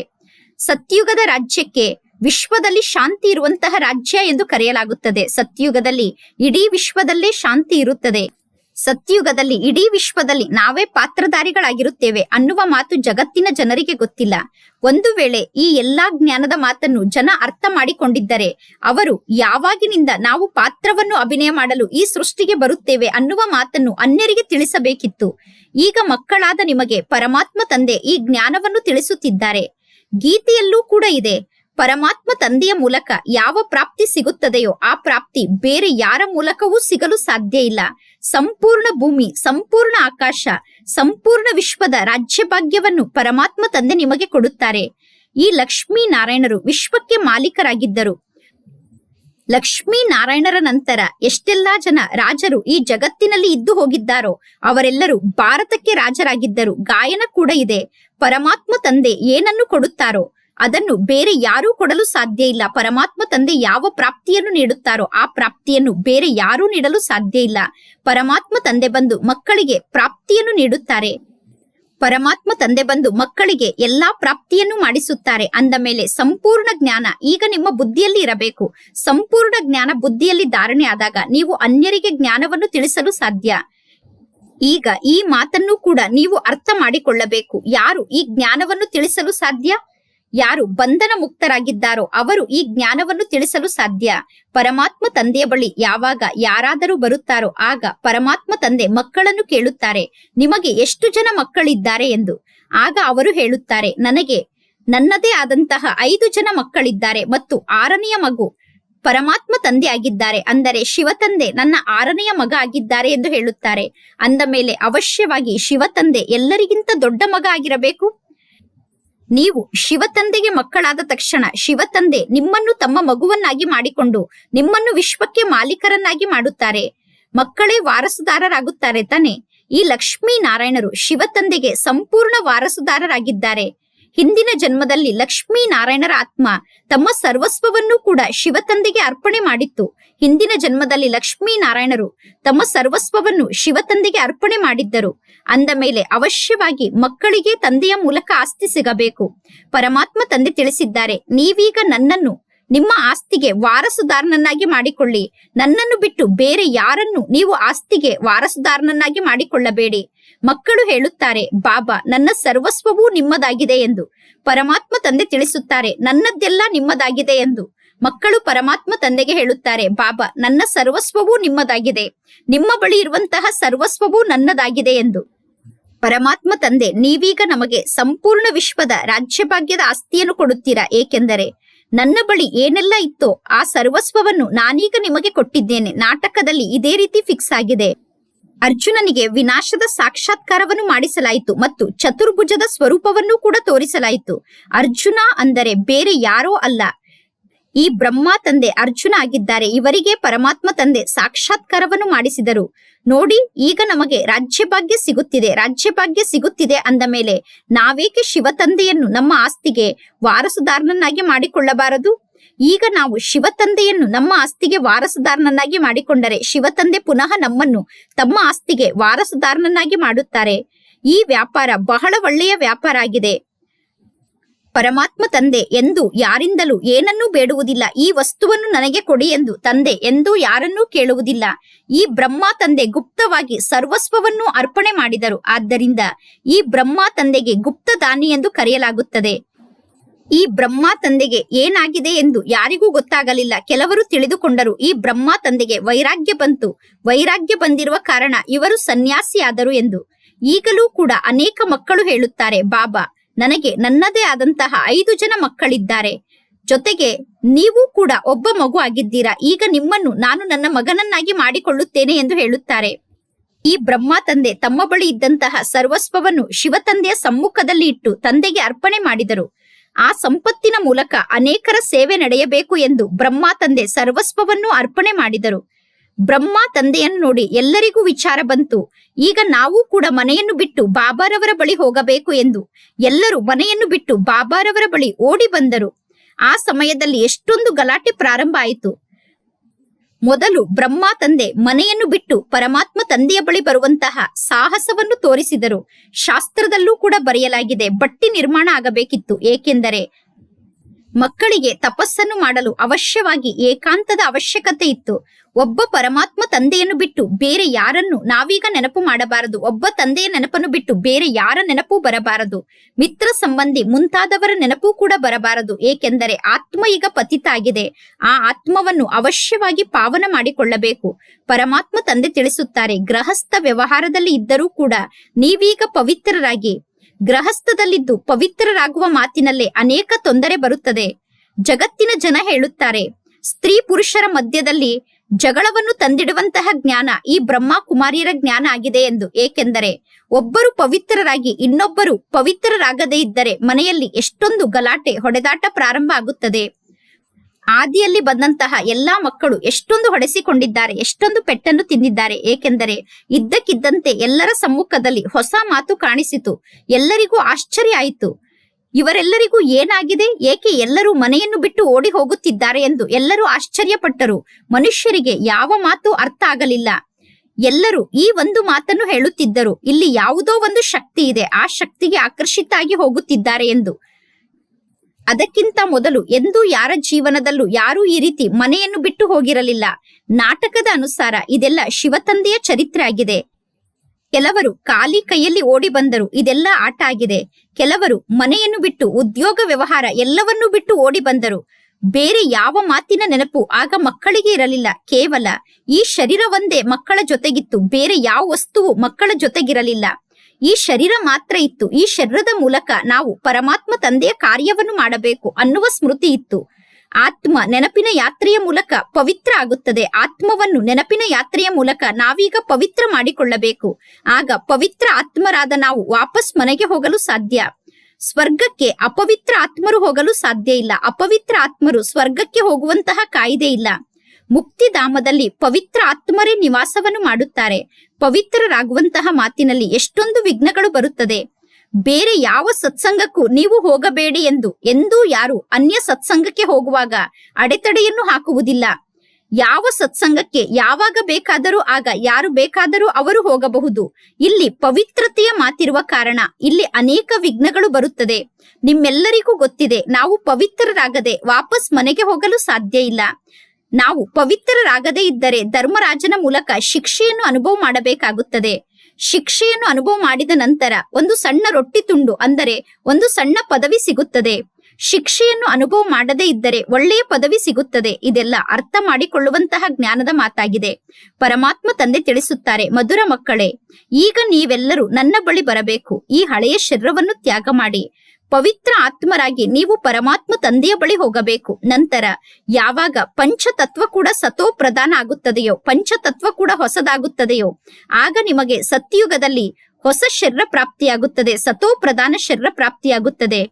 ಸತ್ಯುಗದ ರಾಜ್ಯಕ್ಕೆ ವಿಶ್ವದಲ್ಲಿ ಶಾಂತಿ ಇರುವಂತಹ ರಾಜ್ಯ ಎಂದು ಕರೆಯಲಾಗುತ್ತದೆ. ಸತ್ಯುಗದಲ್ಲಿ ಇಡೀ ವಿಶ್ವದಲ್ಲೇ ಶಾಂತಿ ಇರುತ್ತದೆ. ಸತ್ಯುಗದಲ್ಲಿ, ಇಡೀ ವಿಶ್ವದಲ್ಲಿ ನಾವೇ ಪಾತ್ರಧಾರಿಗಳಾಗಿರುತ್ತೇವೆ ಅನ್ನುವ ಮಾತು ಜಗತ್ತಿನ ಜನರಿಗೆ ಗೊತ್ತಿಲ್ಲ. ಒಂದು ವೇಳೆ ಈ ಎಲ್ಲಾ ಜ್ಞಾನದ ಮಾತನ್ನು ಜನ ಅರ್ಥ ಮಾಡಿಕೊಂಡಿದ್ದರೆ, ಅವರು ಯಾವಾಗಿನಿಂದ ನಾವು ಪಾತ್ರವನ್ನು ಅಭಿನಯ ಮಾಡಲು ಈ ಸೃಷ್ಟಿಗೆ ಬರುತ್ತೇವೆ ಅನ್ನುವ ಮಾತನ್ನು ಅನ್ಯರಿಗೆ ತಿಳಿಸಬೇಕಿತ್ತು. ಈಗ ಮಕ್ಕಳಾದ ನಿಮಗೆ ಪರಮಾತ್ಮ ತಂದೆ ಈ ಜ್ಞಾನವನ್ನು ತಿಳಿಸುತ್ತಿದ್ದಾರೆ. ಗೀತೆಯಲ್ಲೂ ಕೂಡ ಇದೆ. ಪರಮಾತ್ಮ ತಂದೆಯ ಮೂಲಕ ಯಾವ ಪ್ರಾಪ್ತಿ ಸಿಗುತ್ತದೆಯೋ ಆ ಪ್ರಾಪ್ತಿ ಬೇರೆ ಯಾರ ಮೂಲಕವೂ ಸಿಗಲು ಸಾಧ್ಯ ಇಲ್ಲ. ಸಂಪೂರ್ಣ ಭೂಮಿ, ಸಂಪೂರ್ಣ ಆಕಾಶ, ಸಂಪೂರ್ಣ ವಿಶ್ವದ ರಾಜ್ಯಭಾಗ್ಯವನ್ನು ಪರಮಾತ್ಮ ತಂದೆ ನಿಮಗೆ ಕೊಡುತ್ತಾರೆ. ಈ ಲಕ್ಷ್ಮೀ ನಾರಾಯಣರು ವಿಶ್ವಕ್ಕೆ ಮಾಲೀಕರಾಗಿದ್ದರು. ಲಕ್ಷ್ಮೀ ನಾರಾಯಣರ ನಂತರ ಎಷ್ಟೆಲ್ಲಾ ಜನ ರಾಜರು ಈ ಜಗತ್ತಿನಲ್ಲಿ ಇದ್ದು ಹೋಗಿದ್ದಾರೋ, ಅವರೆಲ್ಲರೂ ಭಾರತಕ್ಕೆ ರಾಜರಾಗಿದ್ದರು. ಗಾಯನ ಕೂಡ ಇದೆ. ಪರಮಾತ್ಮ ತಂದೆ ಏನನ್ನು ಕೊಡುತ್ತಾರೋ ಅದನ್ನು ಬೇರೆ ಯಾರೂ ಕೊಡಲು ಸಾಧ್ಯ ಇಲ್ಲ. ಪರಮಾತ್ಮ ತಂದೆ ಯಾವ ಪ್ರಾಪ್ತಿಯನ್ನು ನೀಡುತ್ತಾರೋ ಆ ಪ್ರಾಪ್ತಿಯನ್ನು ಬೇರೆ ಯಾರೂ ನೀಡಲು ಸಾಧ್ಯ ಇಲ್ಲ. ಪರಮಾತ್ಮ ತಂದೆ ಬಂದು ಮಕ್ಕಳಿಗೆ ಪ್ರಾಪ್ತಿಯನ್ನು ನೀಡುತ್ತಾರೆ. ಪರಮಾತ್ಮ ತಂದೆ ಬಂದು ಮಕ್ಕಳಿಗೆ ಎಲ್ಲಾ ಪ್ರಾಪ್ತಿಯನ್ನು ಮಾಡಿಸುತ್ತಾರೆ. ಅಂದ ಮೇಲೆ ಸಂಪೂರ್ಣ ಜ್ಞಾನ ಈಗ ನಿಮ್ಮ ಬುದ್ಧಿಯಲ್ಲಿ ಇರಬೇಕು. ಸಂಪೂರ್ಣ ಜ್ಞಾನ ಬುದ್ಧಿಯಲ್ಲಿ ಧಾರಣೆ ಆದಾಗ ನೀವು ಅನ್ಯರಿಗೆ ಜ್ಞಾನವನ್ನು ತಿಳಿಸಲು ಸಾಧ್ಯ. ಈಗ ಈ ಮಾತನ್ನು ಕೂಡ ನೀವು ಅರ್ಥ ಮಾಡಿಕೊಳ್ಳಬೇಕು. ಯಾರು ಈ ಜ್ಞಾನವನ್ನು ತಿಳಿಸಲು ಸಾಧ್ಯ? ಯಾರು ಬಂಧನ ಮುಕ್ತರಾಗಿದ್ದಾರೋ ಅವರು ಈ ಜ್ಞಾನವನ್ನು ತಿಳಿಸಲು ಸಾಧ್ಯ. ಪರಮಾತ್ಮ ತಂದೆಯ ಬಳಿ ಯಾವಾಗ ಯಾರಾದರೂ ಬರುತ್ತಾರೋ ಆಗ ಪರಮಾತ್ಮ ತಂದೆ ಮಕ್ಕಳನ್ನು ಕೇಳುತ್ತಾರೆ. ನಿಮಗೆ ಎಷ್ಟು ಜನ ಮಕ್ಕಳಿದ್ದಾರೆ ಎಂದು. ಆಗ ಅವರು ಹೇಳುತ್ತಾರೆ, ನನಗೆ ನನ್ನದೇ ಆದಂತಹ ಐದು ಜನ ಮಕ್ಕಳಿದ್ದಾರೆ ಮತ್ತು ಆರನೆಯ ಮಗು ಪರಮಾತ್ಮ ತಂದೆ ಆಗಿದ್ದಾರೆ. ಅಂದರೆ ಶಿವತಂದೆ ನನ್ನ ಆರನೆಯ ಮಗ ಆಗಿದ್ದಾರೆ ಎಂದು ಹೇಳುತ್ತಾರೆ. ಅಂದ ಮೇಲೆ ಅವಶ್ಯವಾಗಿ ಶಿವತಂದೆ ಎಲ್ಲರಿಗಿಂತ ದೊಡ್ಡ ಮಗ ಆಗಿರಬೇಕು? ನೀವು ಶಿವತಂದೆಗೆ ಮಕ್ಕಳಾದ ತಕ್ಷಣ ಶಿವತಂದೆ ನಿಮ್ಮನ್ನು ತಮ್ಮ ಮಗುವನ್ನಾಗಿ ಮಾಡಿಕೊಂಡು ನಿಮ್ಮನ್ನು ವಿಶ್ವಕ್ಕೆ ಮಾಲೀಕರನ್ನಾಗಿ ಮಾಡುತ್ತಾರೆ. ಮಕ್ಕಳೇ ವಾರಸುದಾರರಾಗುತ್ತಾರೆ ತಾನೆ. ಈ ಲಕ್ಷ್ಮೀ ನಾರಾಯಣರು ಶಿವತಂದೆಗೆ ಸಂಪೂರ್ಣ ವಾರಸುದಾರರಾಗಿದ್ದಾರೆ. ಹಿಂದಿನ ಜನ್ಮದಲ್ಲಿ ಲಕ್ಷ್ಮೀ ನಾರಾಯಣರ ಆತ್ಮ ತಮ್ಮ ಸರ್ವಸ್ವವನ್ನು ಕೂಡ ಶಿವ ತಂದೆಗೆ ಅರ್ಪಣೆ ಮಾಡಿತ್ತು. ಹಿಂದಿನ ಜನ್ಮದಲ್ಲಿ ಲಕ್ಷ್ಮೀ ನಾರಾಯಣರು ತಮ್ಮ ಸರ್ವಸ್ವವನ್ನು ಶಿವತಂದೆಗೆ ಅರ್ಪಣೆ ಮಾಡಿದ್ದರು. ಅಂದ ಮೇಲೆ ಅವಶ್ಯವಾಗಿ ಮಕ್ಕಳಿಗೆ ತಂದೆಯ ಮೂಲಕ ಆಸ್ತಿ ಸಿಗಬೇಕು. ಪರಮಾತ್ಮ ತಂದೆ ತಿಳಿಸಿದ್ದಾರೆ, ನೀವೀಗ ನನ್ನನ್ನು, ನಿಮ್ಮ ಆಸ್ತಿಗೆ ವಾರಸುದಾರನನ್ನಾಗಿ ಮಾಡಿಕೊಳ್ಳಿ. ನನ್ನನ್ನು ಬಿಟ್ಟು ಬೇರೆ ಯಾರನ್ನು ನೀವು ಆಸ್ತಿಗೆ ವಾರಸುದಾರನನ್ನಾಗಿ ಮಾಡಿಕೊಳ್ಳಬೇಡಿ. ಮಕ್ಕಳು ಹೇಳುತ್ತಾರೆ, ಬಾಬಾ, ನನ್ನ ಸರ್ವಸ್ವವೂ ನಿಮ್ಮದಾಗಿದೆ ಎಂದು. ಪರಮಾತ್ಮ ತಂದೆ ತಿಳಿಸುತ್ತಾರೆ, ನನ್ನದ್ದೆಲ್ಲ ನಿಮ್ಮದಾಗಿದೆ ಎಂದು. ಮಕ್ಕಳು ಪರಮಾತ್ಮ ತಂದೆಗೆ ಹೇಳುತ್ತಾರೆ, ಬಾಬಾ, ನನ್ನ ಸರ್ವಸ್ವವೂ ನಿಮ್ಮದಾಗಿದೆ. ನಿಮ್ಮ ಬಳಿ ಇರುವಂತಹ ಸರ್ವಸ್ವವೂ ನನ್ನದಾಗಿದೆ ಎಂದು. ಪರಮಾತ್ಮ ತಂದೆ, ನೀವೀಗ ನಮಗೆ ಸಂಪೂರ್ಣ ವಿಶ್ವದ ರಾಜ್ಯಭಾಗ್ಯದ ಆಸ್ತಿಯನ್ನು ಕೊಡುತ್ತೀರಾ? ಏಕೆಂದರೆ ನನ್ನ ಬಳಿ ಏನೆಲ್ಲ ಇತ್ತೋ ಆ ಸರ್ವಸ್ವವನ್ನು ನಾನೀಗ ನಿಮಗೆ ಕೊಟ್ಟಿದ್ದೇನೆ. ನಾಟಕದಲ್ಲಿ ಇದೇ ರೀತಿ ಫಿಕ್ಸ್ ಆಗಿದೆ. ಅರ್ಜುನನಿಗೆ ವಿನಾಶದ ಸಾಕ್ಷಾತ್ಕಾರವನ್ನು ಮಾಡಿಸಲಾಯಿತು ಮತ್ತು ಚತುರ್ಭುಜದ ಸ್ವರೂಪವನ್ನು ಕೂಡ ತೋರಿಸಲಾಯಿತು. ಅರ್ಜುನ ಅಂದರೆ ಬೇರೆ ಯಾರೋ ಅಲ್ಲ. ಈ ಬ್ರಹ್ಮ ತಂದೆ ಅರ್ಜುನ ಆಗಿದ್ದಾರೆ. ಇವರಿಗೆ ಪರಮಾತ್ಮ ತಂದೆ ಸಾಕ್ಷಾತ್ಕಾರವನ್ನು ಮಾಡಿಸಿದರು. ನೋಡಿ, ಈಗ ನಮಗೆ ರಾಜ್ಯಭಾಗ್ಯ ಸಿಗುತ್ತಿದೆ. ರಾಜ್ಯಭಾಗ್ಯ ಸಿಗುತ್ತಿದೆ ಅಂದ ಮೇಲೆ ನಾವೇಕೆ ಶಿವತಂದೆಯನ್ನು ನಮ್ಮ ಆಸ್ತಿಗೆ ವಾರಸುದಾರನನ್ನಾಗಿ ಮಾಡಿಕೊಳ್ಳಬಾರದು? ಈಗ ನಾವು ಶಿವತಂದೆಯನ್ನು ನಮ್ಮ ಆಸ್ತಿಗೆ ವಾರಸುದಾರನನ್ನಾಗಿ ಮಾಡಿಕೊಂಡರೆ ಶಿವತಂದೆ ಪುನಃ ನಮ್ಮನ್ನು ತಮ್ಮ ಆಸ್ತಿಗೆ ವಾರಸುದಾರನನ್ನಾಗಿ ಮಾಡುತ್ತಾರೆ. ಈ ವ್ಯಾಪಾರ ಬಹಳ ಒಳ್ಳೆಯ ವ್ಯಾಪಾರ ಆಗಿದೆ. ಪರಮಾತ್ಮ ತಂದೆ ಎಂದು ಯಾರಿಂದಲೂ ಏನನ್ನೂ ಬೇಡುವುದಿಲ್ಲ. ಈ ವಸ್ತುವನ್ನು ನನಗೆ ಕೊಡಿ ಎಂದು ತಂದೆ ಎಂದು ಯಾರನ್ನೂ ಕೇಳುವುದಿಲ್ಲ. ಈ ಬ್ರಹ್ಮ ತಂದೆ ಗುಪ್ತವಾಗಿ ಸರ್ವಸ್ವವನ್ನು ಅರ್ಪಣೆ ಮಾಡಿದರು. ಆದ್ದರಿಂದ ಈ ಬ್ರಹ್ಮ ತಂದೆಗೆ ಗುಪ್ತ ದಾನಿ ಎಂದು ಕರೆಯಲಾಗುತ್ತದೆ. ಈ ಬ್ರಹ್ಮ ತಂದೆಗೆ ಏನಾಗಿದೆ ಎಂದು ಯಾರಿಗೂ ಗೊತ್ತಾಗಲಿಲ್ಲ. ಕೆಲವರು ತಿಳಿದುಕೊಂಡರು, ಈ ಬ್ರಹ್ಮ ತಂದೆಗೆ ವೈರಾಗ್ಯ ಬಂತು. ವೈರಾಗ್ಯ ಬಂದಿರುವ ಕಾರಣ ಇವರು ಸನ್ಯಾಸಿಯಾದರು ಎಂದು. ಈಗಲೂ ಕೂಡ ಅನೇಕ ಮಕ್ಕಳು ಹೇಳುತ್ತಾರೆ, ಬಾಬಾ, ನನಗೆ ನನ್ನದೇ ಆದಂತಹ ಐದು ಜನ ಮಕ್ಕಳಿದ್ದಾರೆ. ಜೊತೆಗೆ ನೀವು ಕೂಡ ಒಬ್ಬ ಮಗು ಆಗಿದ್ದೀರಾ. ಈಗ ನಿಮ್ಮನ್ನು ನಾನು ನನ್ನ ಮಗನನ್ನಾಗಿ ಮಾಡಿಕೊಳ್ಳುತ್ತೇನೆ ಎಂದು ಹೇಳುತ್ತಾರೆ. ಈ ಬ್ರಹ್ಮ ತಂದೆ ತಮ್ಮ ಬಳಿ ಇದ್ದಂತಹ ಸರ್ವಸ್ವವನ್ನು ಶಿವತಂದೆಯ ಸಮ್ಮುಖದಲ್ಲಿ ಇಟ್ಟು ತಂದೆಗೆ ಅರ್ಪಣೆ ಮಾಡಿದರು. ಆ ಸಂಪತ್ತಿನ ಮೂಲಕ ಅನೇಕರ ಸೇವೆ ನಡೆಯಬೇಕು ಎಂದು ಬ್ರಹ್ಮ ತಂದೆ ಸರ್ವಸ್ವವನ್ನು ಅರ್ಪಣೆ ಮಾಡಿದರು. ಬ್ರಹ್ಮ ತಂದೆಯನ್ನು ನೋಡಿ ಎಲ್ಲರಿಗೂ ವಿಚಾರ ಬಂತು. ಈಗ ನಾವು ಕೂಡ ಮನೆಯನ್ನು ಬಿಟ್ಟು ಬಾಬಾರವರ ಬಳಿ ಹೋಗಬೇಕು ಎಂದು ಎಲ್ಲರೂ ಮನೆಯನ್ನು ಬಿಟ್ಟು ಬಾಬಾರವರ ಬಳಿ ಓಡಿ ಬಂದರು. ಆ ಸಮಯದಲ್ಲಿ ಎಷ್ಟೊಂದು ಗಲಾಟೆ ಪ್ರಾರಂಭ ಆಯಿತು. ಮೊದಲು ಬ್ರಹ್ಮ ತಂದೆ ಮನೆಯನ್ನು ಬಿಟ್ಟು ಪರಮಾತ್ಮ ತಂದೆಯ ಬಳಿ ಬರುವಂತಹ ಸಾಹಸವನ್ನು ತೋರಿಸಿದರು. ಶಾಸ್ತ್ರದಲ್ಲೂ ಕೂಡ ಬರೆಯಲಾಗಿದೆ, ಬಟ್ಟಿ ನಿರ್ಮಾಣ ಆಗಬೇಕಿತ್ತು. ಏಕೆಂದರೆ ಮಕ್ಕಳಿಗೆ ತಪಸ್ಸನ್ನು ಮಾಡಲು ಅವಶ್ಯವಾಗಿ ಏಕಾಂತದ ಅವಶ್ಯಕತೆ ಇತ್ತು. ಒಬ್ಬ ಪರಮಾತ್ಮ ತಂದೆಯನ್ನು ಬಿಟ್ಟು ಬೇರೆ ಯಾರನ್ನು ನಾವೀಗ ನೆನಪು ಮಾಡಬಾರದು. ಒಬ್ಬ ತಂದೆಯ ನೆನಪನ್ನು ಬಿಟ್ಟು ಬೇರೆ ಯಾರ ನೆನಪು ಬರಬಾರದು. ಮಿತ್ರ ಸಂಬಂಧಿ ಮುಂತಾದವರ ನೆನಪು ಕೂಡ ಬರಬಾರದು. ಏಕೆಂದರೆ ಆತ್ಮ ಈಗ ಪತಿತ ಆಗಿದೆ. ಆ ಆತ್ಮವನ್ನು ಅವಶ್ಯವಾಗಿ ಪಾವನ ಮಾಡಿಕೊಳ್ಳಬೇಕು. ಪರಮಾತ್ಮ ತಂದೆ ತಿಳಿಸುತ್ತಾರೆ ಗೃಹಸ್ಥ ವ್ಯವಹಾರದಲ್ಲಿ ಇದ್ದರೂ ಕೂಡ ನೀವೀಗ ಪವಿತ್ರರಾಗಿ ಗೃಹಸ್ಥದಲ್ಲಿದ್ದು ಪವಿತ್ರರಾಗುವ ಮಾತಿನಲ್ಲೇ ಅನೇಕ ತೊಂದರೆ ಬರುತ್ತದೆ. ಜಗತ್ತಿನ ಜನ ಹೇಳುತ್ತಾರೆ, ಸ್ತ್ರೀ ಪುರುಷರ ಮಧ್ಯದಲ್ಲಿ ಜಗಳವನ್ನು ತಂದಿಡುವಂತಹ ಜ್ಞಾನ ಈ ಬ್ರಹ್ಮ ಕುಮಾರಿಯರ ಜ್ಞಾನ ಆಗಿದೆ ಎಂದು. ಏಕೆಂದರೆ ಒಬ್ಬರು ಪವಿತ್ರರಾಗಿ ಇನ್ನೊಬ್ಬರು ಪವಿತ್ರರಾಗದೇ ಇದ್ದರೆ ಮನೆಯಲ್ಲಿ ಎಷ್ಟೊಂದು ಗಲಾಟೆ, ಹೊಡೆದಾಟ ಪ್ರಾರಂಭ ಆಗುತ್ತದೆ. ಆದಿಯಲ್ಲಿ ಬಂದಂತಹ ಎಲ್ಲಾ ಮಕ್ಕಳು ಎಷ್ಟೊಂದು ಹೊಡೆಸಿಕೊಂಡಿದ್ದಾರೆ, ಎಷ್ಟೊಂದು ಪೆಟ್ಟನ್ನು ತಿಂದಿದ್ದಾರೆ. ಏಕೆಂದರೆ ಇದ್ದಕ್ಕಿದ್ದಂತೆ ಎಲ್ಲರ ಸಮ್ಮುಖದಲ್ಲಿ ಹೊಸ ಮಾತು ಕಾಣಿಸಿತು. ಎಲ್ಲರಿಗೂ ಆಶ್ಚರ್ಯ ಆಯಿತು. ಇವರೆಲ್ಲರಿಗೂ ಏನಾಗಿದೆ? ಏಕೆ ಎಲ್ಲರೂ ಮನೆಯನ್ನು ಬಿಟ್ಟು ಓಡಿ ಹೋಗುತ್ತಿದ್ದಾರೆ ಎಂದು ಎಲ್ಲರೂ ಆಶ್ಚರ್ಯಪಟ್ಟರು. ಮನುಷ್ಯರಿಗೆ ಯಾವ ಮಾತು ಅರ್ಥ ಆಗಲಿಲ್ಲ. ಎಲ್ಲರೂ ಈ ಒಂದು ಮಾತನ್ನು ಹೇಳುತ್ತಿದ್ದರು. ಇಲ್ಲಿ ಯಾವುದೋ ಒಂದು ಶಕ್ತಿ ಇದೆ. ಆ ಶಕ್ತಿಗೆ ಆಕರ್ಷಿತ ಆಗಿ ಹೋಗುತ್ತಿದ್ದಾರೆ ಎಂದು. ಅದಕ್ಕಿಂತ ಮೊದಲು ಎಂದೂ ಯಾರ ಜೀವನದಲ್ಲೂ ಯಾರೂ ಈ ರೀತಿ ಮನೆಯನ್ನು ಬಿಟ್ಟು ಹೋಗಿರಲಿಲ್ಲ. ನಾಟಕದ ಅನುಸಾರ ಇದೆಲ್ಲ ಶಿವತಂದೆಯ ಚರಿತ್ರೆ ಆಗಿದೆ. ಕೆಲವರು ಖಾಲಿ ಕೈಯಲ್ಲಿ ಓಡಿ ಬಂದರು ಇದೆಲ್ಲ ಆಟ ಆಗಿದೆ. ಕೆಲವರು ಮನೆಯನ್ನು ಬಿಟ್ಟು ಉದ್ಯೋಗ ವ್ಯವಹಾರ ಎಲ್ಲವನ್ನೂ ಬಿಟ್ಟು ಓಡಿ ಬಂದರು. ಬೇರೆ ಯಾವ ಮಾತಿನ ನೆನಪು ಆಗ ಮಕ್ಕಳಿಗೆ ಇರಲಿಲ್ಲ. ಕೇವಲ ಈ ಶರೀರವೊಂದೇ ಮಕ್ಕಳ ಜೊತೆಗಿತ್ತು, ಬೇರೆ ಯಾವ ವಸ್ತುವು ಮಕ್ಕಳ ಜೊತೆಗಿರಲಿಲ್ಲ. ಈ ಶರೀರ ಮಾತ್ರ ಇತ್ತು. ಈ ಶರೀರದ ಮೂಲಕ ನಾವು ಪರಮಾತ್ಮ ತಂದೆಯ ಕಾರ್ಯವನ್ನು ಮಾಡಬೇಕು ಅನ್ನುವ ಸ್ಮೃತಿ ಇತ್ತು. ಆತ್ಮ ನೆನಪಿನ ಯಾತ್ರೆಯ ಮೂಲಕ ಪವಿತ್ರ ಆಗುತ್ತದೆ. ಆತ್ಮವನ್ನು ನೆನಪಿನ ಯಾತ್ರೆಯ ಮೂಲಕ ನಾವೀಗ ಪವಿತ್ರ ಮಾಡಿಕೊಳ್ಳಬೇಕು. ಆಗ ಪವಿತ್ರ ಆತ್ಮರಾದ ನಾವು ವಾಪಸ್ ಮನೆಗೆ ಹೋಗಲು ಸಾಧ್ಯ. ಸ್ವರ್ಗಕ್ಕೆ ಅಪವಿತ್ರ ಆತ್ಮರು ಹೋಗಲು ಸಾಧ್ಯ ಇಲ್ಲ. ಅಪವಿತ್ರ ಆತ್ಮರು ಸ್ವರ್ಗಕ್ಕೆ ಹೋಗುವಂತಹ ಕಾಯ್ದೆ ಇಲ್ಲ. ಮುಕ್ತಿಧಾಮದಲ್ಲಿ ಪವಿತ್ರ ಆತ್ಮರೇ ನಿವಾಸವನ್ನು ಮಾಡುತ್ತಾರೆ. ಪವಿತ್ರರಾಗುವಂತಹ ಮಾತಿನಲ್ಲಿ ಎಷ್ಟೊಂದು ವಿಘ್ನಗಳು ಬರುತ್ತದೆ. ಬೇರೆ ಯಾವ ಸತ್ಸಂಗಕ್ಕೂ ನೀವು ಹೋಗಬೇಡಿ ಎಂದು ಎಂದೂ ಯಾರು ಅನ್ಯ ಸತ್ಸಂಗಕ್ಕೆ ಹೋಗುವಾಗ ಅಡೆತಡೆಯನ್ನು ಹಾಕುವುದಿಲ್ಲ. ಯಾವ ಸತ್ಸಂಗಕ್ಕೆ ಯಾವಾಗ ಬೇಕಾದರೂ ಆಗ ಯಾರು ಬೇಕಾದರೂ ಅವರು ಹೋಗಬಹುದು. ಇಲ್ಲಿ ಪವಿತ್ರತೆಯ ಮಾತಿರುವ ಕಾರಣ ಇಲ್ಲಿ ಅನೇಕ ವಿಘ್ನಗಳು ಬರುತ್ತದೆ. ನಿಮ್ಮೆಲ್ಲರಿಗೂ ಗೊತ್ತಿದೆ, ನಾವು ಪವಿತ್ರರಾಗದೆ ವಾಪಸ್ ಮನೆಗೆ ಹೋಗಲು ಸಾಧ್ಯ ಇಲ್ಲ. ನಾವು ಪವಿತ್ರರಾಗದೇ ಇದ್ದರೆ ಧರ್ಮರಾಜನ ಮೂಲಕ ಶಿಕ್ಷೆಯನ್ನು ಅನುಭವ ಮಾಡಬೇಕಾಗುತ್ತದೆ. ಶಿಕ್ಷೆಯನ್ನು ಅನುಭವ ಮಾಡಿದ ನಂತರ ಒಂದು ಸಣ್ಣ ರೊಟ್ಟಿ ತುಂಡು ಅಂದರೆ ಒಂದು ಸಣ್ಣ ಪದವಿ ಸಿಗುತ್ತದೆ. ಶಿಕ್ಷೆಯನ್ನು ಅನುಭವ ಮಾಡದೇ ಇದ್ದರೆ ಒಳ್ಳೆಯ ಪದವಿ ಸಿಗುತ್ತದೆ. ಇದೆಲ್ಲ ಅರ್ಥ ಮಾಡಿಕೊಳ್ಳುವಂತಹ ಜ್ಞಾನದ ಮಾತಾಗಿದೆ. ಪರಮಾತ್ಮ ತಂದೆ ತಿಳಿಸುತ್ತಾರೆ, ಮಧುರ ಮಕ್ಕಳೇ, ಈಗ ನೀವೆಲ್ಲರೂ ನನ್ನ ಬಳಿ ಬರಬೇಕು. ಈ ಹಳೆಯ ಶರೀರವನ್ನು ತ್ಯಾಗ ಮಾಡಿ. ಪವಿತ್ರ ಆತ್ಮರಾಗಿ ನೀವು ಪರಮಾತ್ಮ ತಂದೆಯ ಬಳಿ ಹೋಗಬೇಕು. ನಂತರ, ಯಾವಾಗ ಪಂಚತತ್ವ ಕೂಡ ಸತೋ ಪ್ರಧಾನ ಆಗುತ್ತದೆಯೋ, ಪಂಚತತ್ವ ಕೂಡ ಹೊಸದಾಗುತ್ತದೆಯೋ, ಆಗ ನಿಮಗೆ ಸತ್ಯಯುಗದಲ್ಲಿ ಹೊಸ ಶರೀರ ಪ್ರಾಪ್ತಿಯಾಗುತ್ತದೆ, ಸತೋ ಪ್ರಧಾನ ಶರೀರ ಪ್ರಾಪ್ತಿಯಾಗುತ್ತದೆ.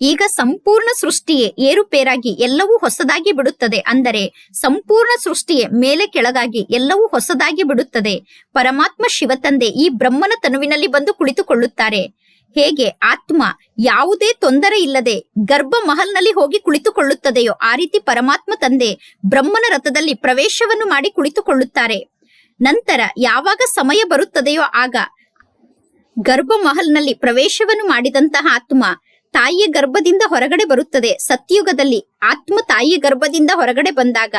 ಈಗ ಸಂಪೂರ್ಣ ಸೃಷ್ಟಿಯೇ ಏರುಪೇರಾಗಿ ಎಲ್ಲವೂ ಹೊಸದಾಗಿ ಬಿಡುತ್ತದೆ. ಅಂದರೆ, ಸಂಪೂರ್ಣ ಸೃಷ್ಟಿಯೇ ಮೇಲೆ ಕೆಳಗಾಗಿ ಎಲ್ಲವೂ ಹೊಸದಾಗಿ ಬಿಡುತ್ತದೆ. ಪರಮಾತ್ಮ ಶಿವತಂದೆ ಈ ಬ್ರಹ್ಮನ ತನುವಿನಲ್ಲಿ ಬಂದು ಕುಳಿತುಕೊಳ್ಳುತ್ತಾರೆ. ಹೇಗೆ ಆತ್ಮ ಯಾವುದೇ ತೊಂದರೆ ಇಲ್ಲದೆ ಗರ್ಭ ಮಹಲ್ನಲ್ಲಿ ಹೋಗಿ ಕುಳಿತುಕೊಳ್ಳುತ್ತದೆಯೋ ಆ ರೀತಿ ಪರಮಾತ್ಮ ತಂದೆ ಬ್ರಹ್ಮನ ರಥದಲ್ಲಿ ಪ್ರವೇಶವನ್ನು ಮಾಡಿ ಕುಳಿತುಕೊಳ್ಳುತ್ತಾರೆ. ನಂತರ ಯಾವಾಗ ಸಮಯ ಬರುತ್ತದೆಯೋ ಆಗ ಗರ್ಭ ಮಹಲ್ನಲ್ಲಿ ಪ್ರವೇಶವನ್ನು ಮಾಡಿದಂತಹ ಆತ್ಮ ತಾಯಿಯ ಗರ್ಭದಿಂದ ಹೊರಗಡೆ ಬರುತ್ತದೆ. ಸತ್ಯುಗದಲ್ಲಿ ಆತ್ಮ ತಾಯಿಯ ಗರ್ಭದಿಂದ ಹೊರಗಡೆ ಬಂದಾಗ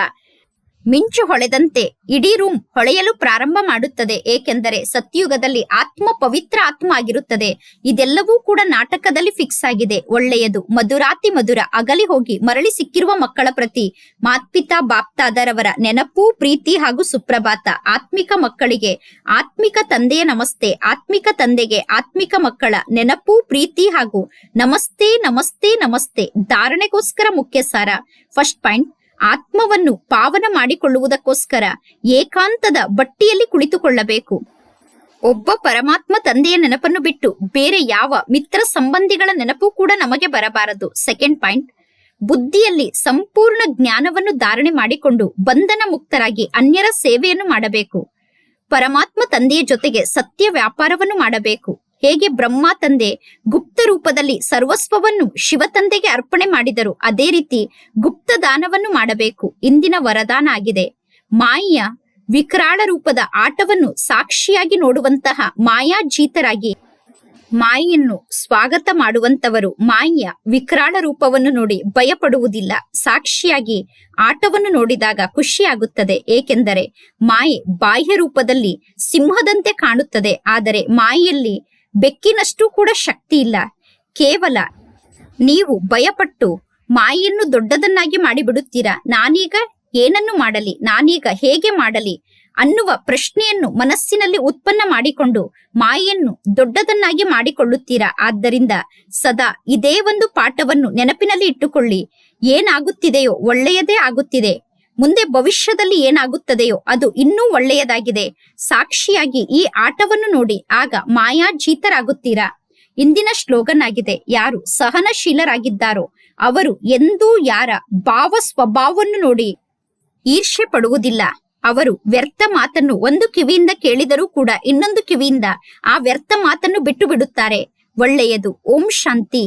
ಮಿಂಚು ಹೊಳೆದಂತೆ ಇಡೀ ರೂಮ್ ಹೊಳೆಯಲು ಪ್ರಾರಂಭ ಮಾಡುತ್ತದೆ. ಏಕೆಂದರೆ ಸತ್ಯುಗದಲ್ಲಿ ಆತ್ಮ ಪವಿತ್ರ ಆತ್ಮ ಆಗಿರುತ್ತದೆ ಇದೆಲ್ಲವೂ ಕೂಡ ನಾಟಕದಲ್ಲಿ ಫಿಕ್ಸ್ ಆಗಿದೆ. ಒಳ್ಳೆಯದು. ಮಧುರಾತಿ ಮಧುರ. ಅಗಲಿ ಹೋಗಿ ಮರಳಿ ಸಿಕ್ಕಿರುವ ಮಕ್ಕಳ ಪ್ರತಿ ಮಾತ್ಪಿತಾ ಬಾಪ್ತಾದರವರ ನೆನಪು, ಪ್ರೀತಿ ಹಾಗೂ ಸುಪ್ರಭಾತ. ಆತ್ಮಿಕ ಮಕ್ಕಳಿಗೆ ಆತ್ಮಿಕ ತಂದೆಯ ನಮಸ್ತೆ. ಆತ್ಮಿಕ ತಂದೆಗೆ ಆತ್ಮಿಕ ಮಕ್ಕಳ ನೆನಪು, ಪ್ರೀತಿ ಹಾಗೂ ನಮಸ್ತೆ ನಮಸ್ತೆ ನಮಸ್ತೆ. ಧಾರಣೆಗೋಸ್ಕರ ಮುಖ್ಯ ಸಾರ ಫಸ್ಟ್ ಪಾಯಿಂಟ್. ಆತ್ಮವನ್ನು ಪಾವನ ಮಾಡಿಕೊಳ್ಳುವುದಕ್ಕೋಸ್ಕರ ಏಕಾಂತದ ಬಟ್ಟಿಯಲ್ಲಿ ಕುಳಿತುಕೊಳ್ಳಬೇಕು. ಒಬ್ಬ ಪರಮಾತ್ಮ ತಂದೆಯ ನೆನಪನ್ನು ಬಿಟ್ಟು ಬೇರೆ ಯಾವ ಮಿತ್ರ ಸಂಬಂಧಿಗಳ ನೆನಪು ಕೂಡ ನಮಗೆ ಬರಬಾರದು. ಸೆಕೆಂಡ್ ಪಾಯಿಂಟ್ ಬುದ್ಧಿಯಲ್ಲಿ ಸಂಪೂರ್ಣ ಜ್ಞಾನವನ್ನು ಧಾರಣೆ ಮಾಡಿಕೊಂಡು ಬಂಧನ ಮುಕ್ತರಾಗಿ ಅನ್ಯರ ಸೇವೆಯನ್ನು ಮಾಡಬೇಕು. ಪರಮಾತ್ಮ ತಂದೆಯ ಜೊತೆಗೆ ಸತ್ಯ ವ್ಯಾಪಾರವನ್ನು ಮಾಡಬೇಕು. ಹೇಗೆ ಬ್ರಹ್ಮ ತಂದೆ ಗುಪ್ತ ರೂಪದಲ್ಲಿ ಸರ್ವಸ್ವವನ್ನು ಶಿವ ತಂದೆಗೆ ಅರ್ಪಣೆ ಮಾಡಿದರು ಅದೇ ರೀತಿ ಗುಪ್ತ ದಾನವನ್ನು ಮಾಡಬೇಕು. ಇಂದಿನ ವರದಾನ ಆಗಿದೆ. ಮಾಯಿಯ ವಿಕರಾಳ ರೂಪದ ಆಟವನ್ನು ಸಾಕ್ಷಿಯಾಗಿ ನೋಡುವಂತಹ ಮಾಯಾಜೀತರಾಗಿ ಮಾಯಿಯನ್ನು ಸ್ವಾಗತ ಮಾಡುವಂತವರು ಮಾಯಿಯ ವಿಕರಾಳ ರೂಪವನ್ನು ನೋಡಿ ಭಯಪಡುವುದಿಲ್ಲ. ಸಾಕ್ಷಿಯಾಗಿ ಆಟವನ್ನು ನೋಡಿದಾಗ ಖುಷಿಯಾಗುತ್ತದೆ. ಏಕೆಂದರೆ ಮಾಯೆ ಬಾಹ್ಯ ರೂಪದಲ್ಲಿ ಸಿಂಹದಂತೆ ಕಾಣುತ್ತದೆ. ಆದರೆ ಮಾಯೆಯಲ್ಲಿ ಬೆಕ್ಕಿನಷ್ಟು ಕೂಡ ಶಕ್ತಿ ಇಲ್ಲ. ಕೇವಲ ನೀವು ಭಯಪಟ್ಟು ಮಾಯನ್ನು ದೊಡ್ಡದನ್ನಾಗಿ ಮಾಡಿಬಿಡುತ್ತೀರಾ? ನಾನೀಗ ಏನನ್ನು ಮಾಡಲಿ? ನಾನೀಗ ಹೇಗೆ ಮಾಡಲಿ? ಅನ್ನುವ ಪ್ರಶ್ನೆಯನ್ನು ಮನಸ್ಸಿನಲ್ಲಿ ಉತ್ಪನ್ನ ಮಾಡಿಕೊಂಡು ಮಾಯನ್ನು ದೊಡ್ಡದನ್ನಾಗಿ ಮಾಡಿಕೊಳ್ಳುತ್ತೀರಾ? ಆದ್ದರಿಂದ ಸದಾ ಇದೇ ಒಂದು ಪಾಠವನ್ನು ನೆನಪಿನಲ್ಲಿ ಇಟ್ಟುಕೊಳ್ಳಿ. ಏನಾಗುತ್ತಿದೆಯೋ ಒಳ್ಳೆಯದೇ ಆಗುತ್ತಿದೆ. ಮುಂದೆ ಭವಿಷ್ಯದಲ್ಲಿ ಏನಾಗುತ್ತದೆಯೋ ಅದು ಇನ್ನೂ ಒಳ್ಳೆಯದಾಗಿದೆ. ಸಾಕ್ಷಿಯಾಗಿ ಈ ಆಟವನ್ನು ನೋಡಿ ಆಗ ಮಾಯಾಜೀತರಾಗುತ್ತೀರಾ? ಇಂದಿನ ಶ್ಲೋಗನ್ ಆಗಿದೆ ಯಾರು ಸಹನಶೀಲರಾಗಿದ್ದಾರೋ ಅವರು ಎಂದೂ ಯಾರ ಭಾವ ಸ್ವಭಾವವನ್ನು ನೋಡಿ ಈರ್ಷೆ ಪಡುವುದಿಲ್ಲ. ಅವರು ವ್ಯರ್ಥ ಮಾತನ್ನು ಒಂದು ಕಿವಿಯಿಂದ ಕೇಳಿದರೂ ಕೂಡ ಇನ್ನೊಂದು ಕಿವಿಯಿಂದ ಆ ವ್ಯರ್ಥ ಮಾತನ್ನು ಬಿಟ್ಟು ಬಿಡುತ್ತಾರೆ. ಒಳ್ಳೆಯದು, ಓಂ ಶಾಂತಿ.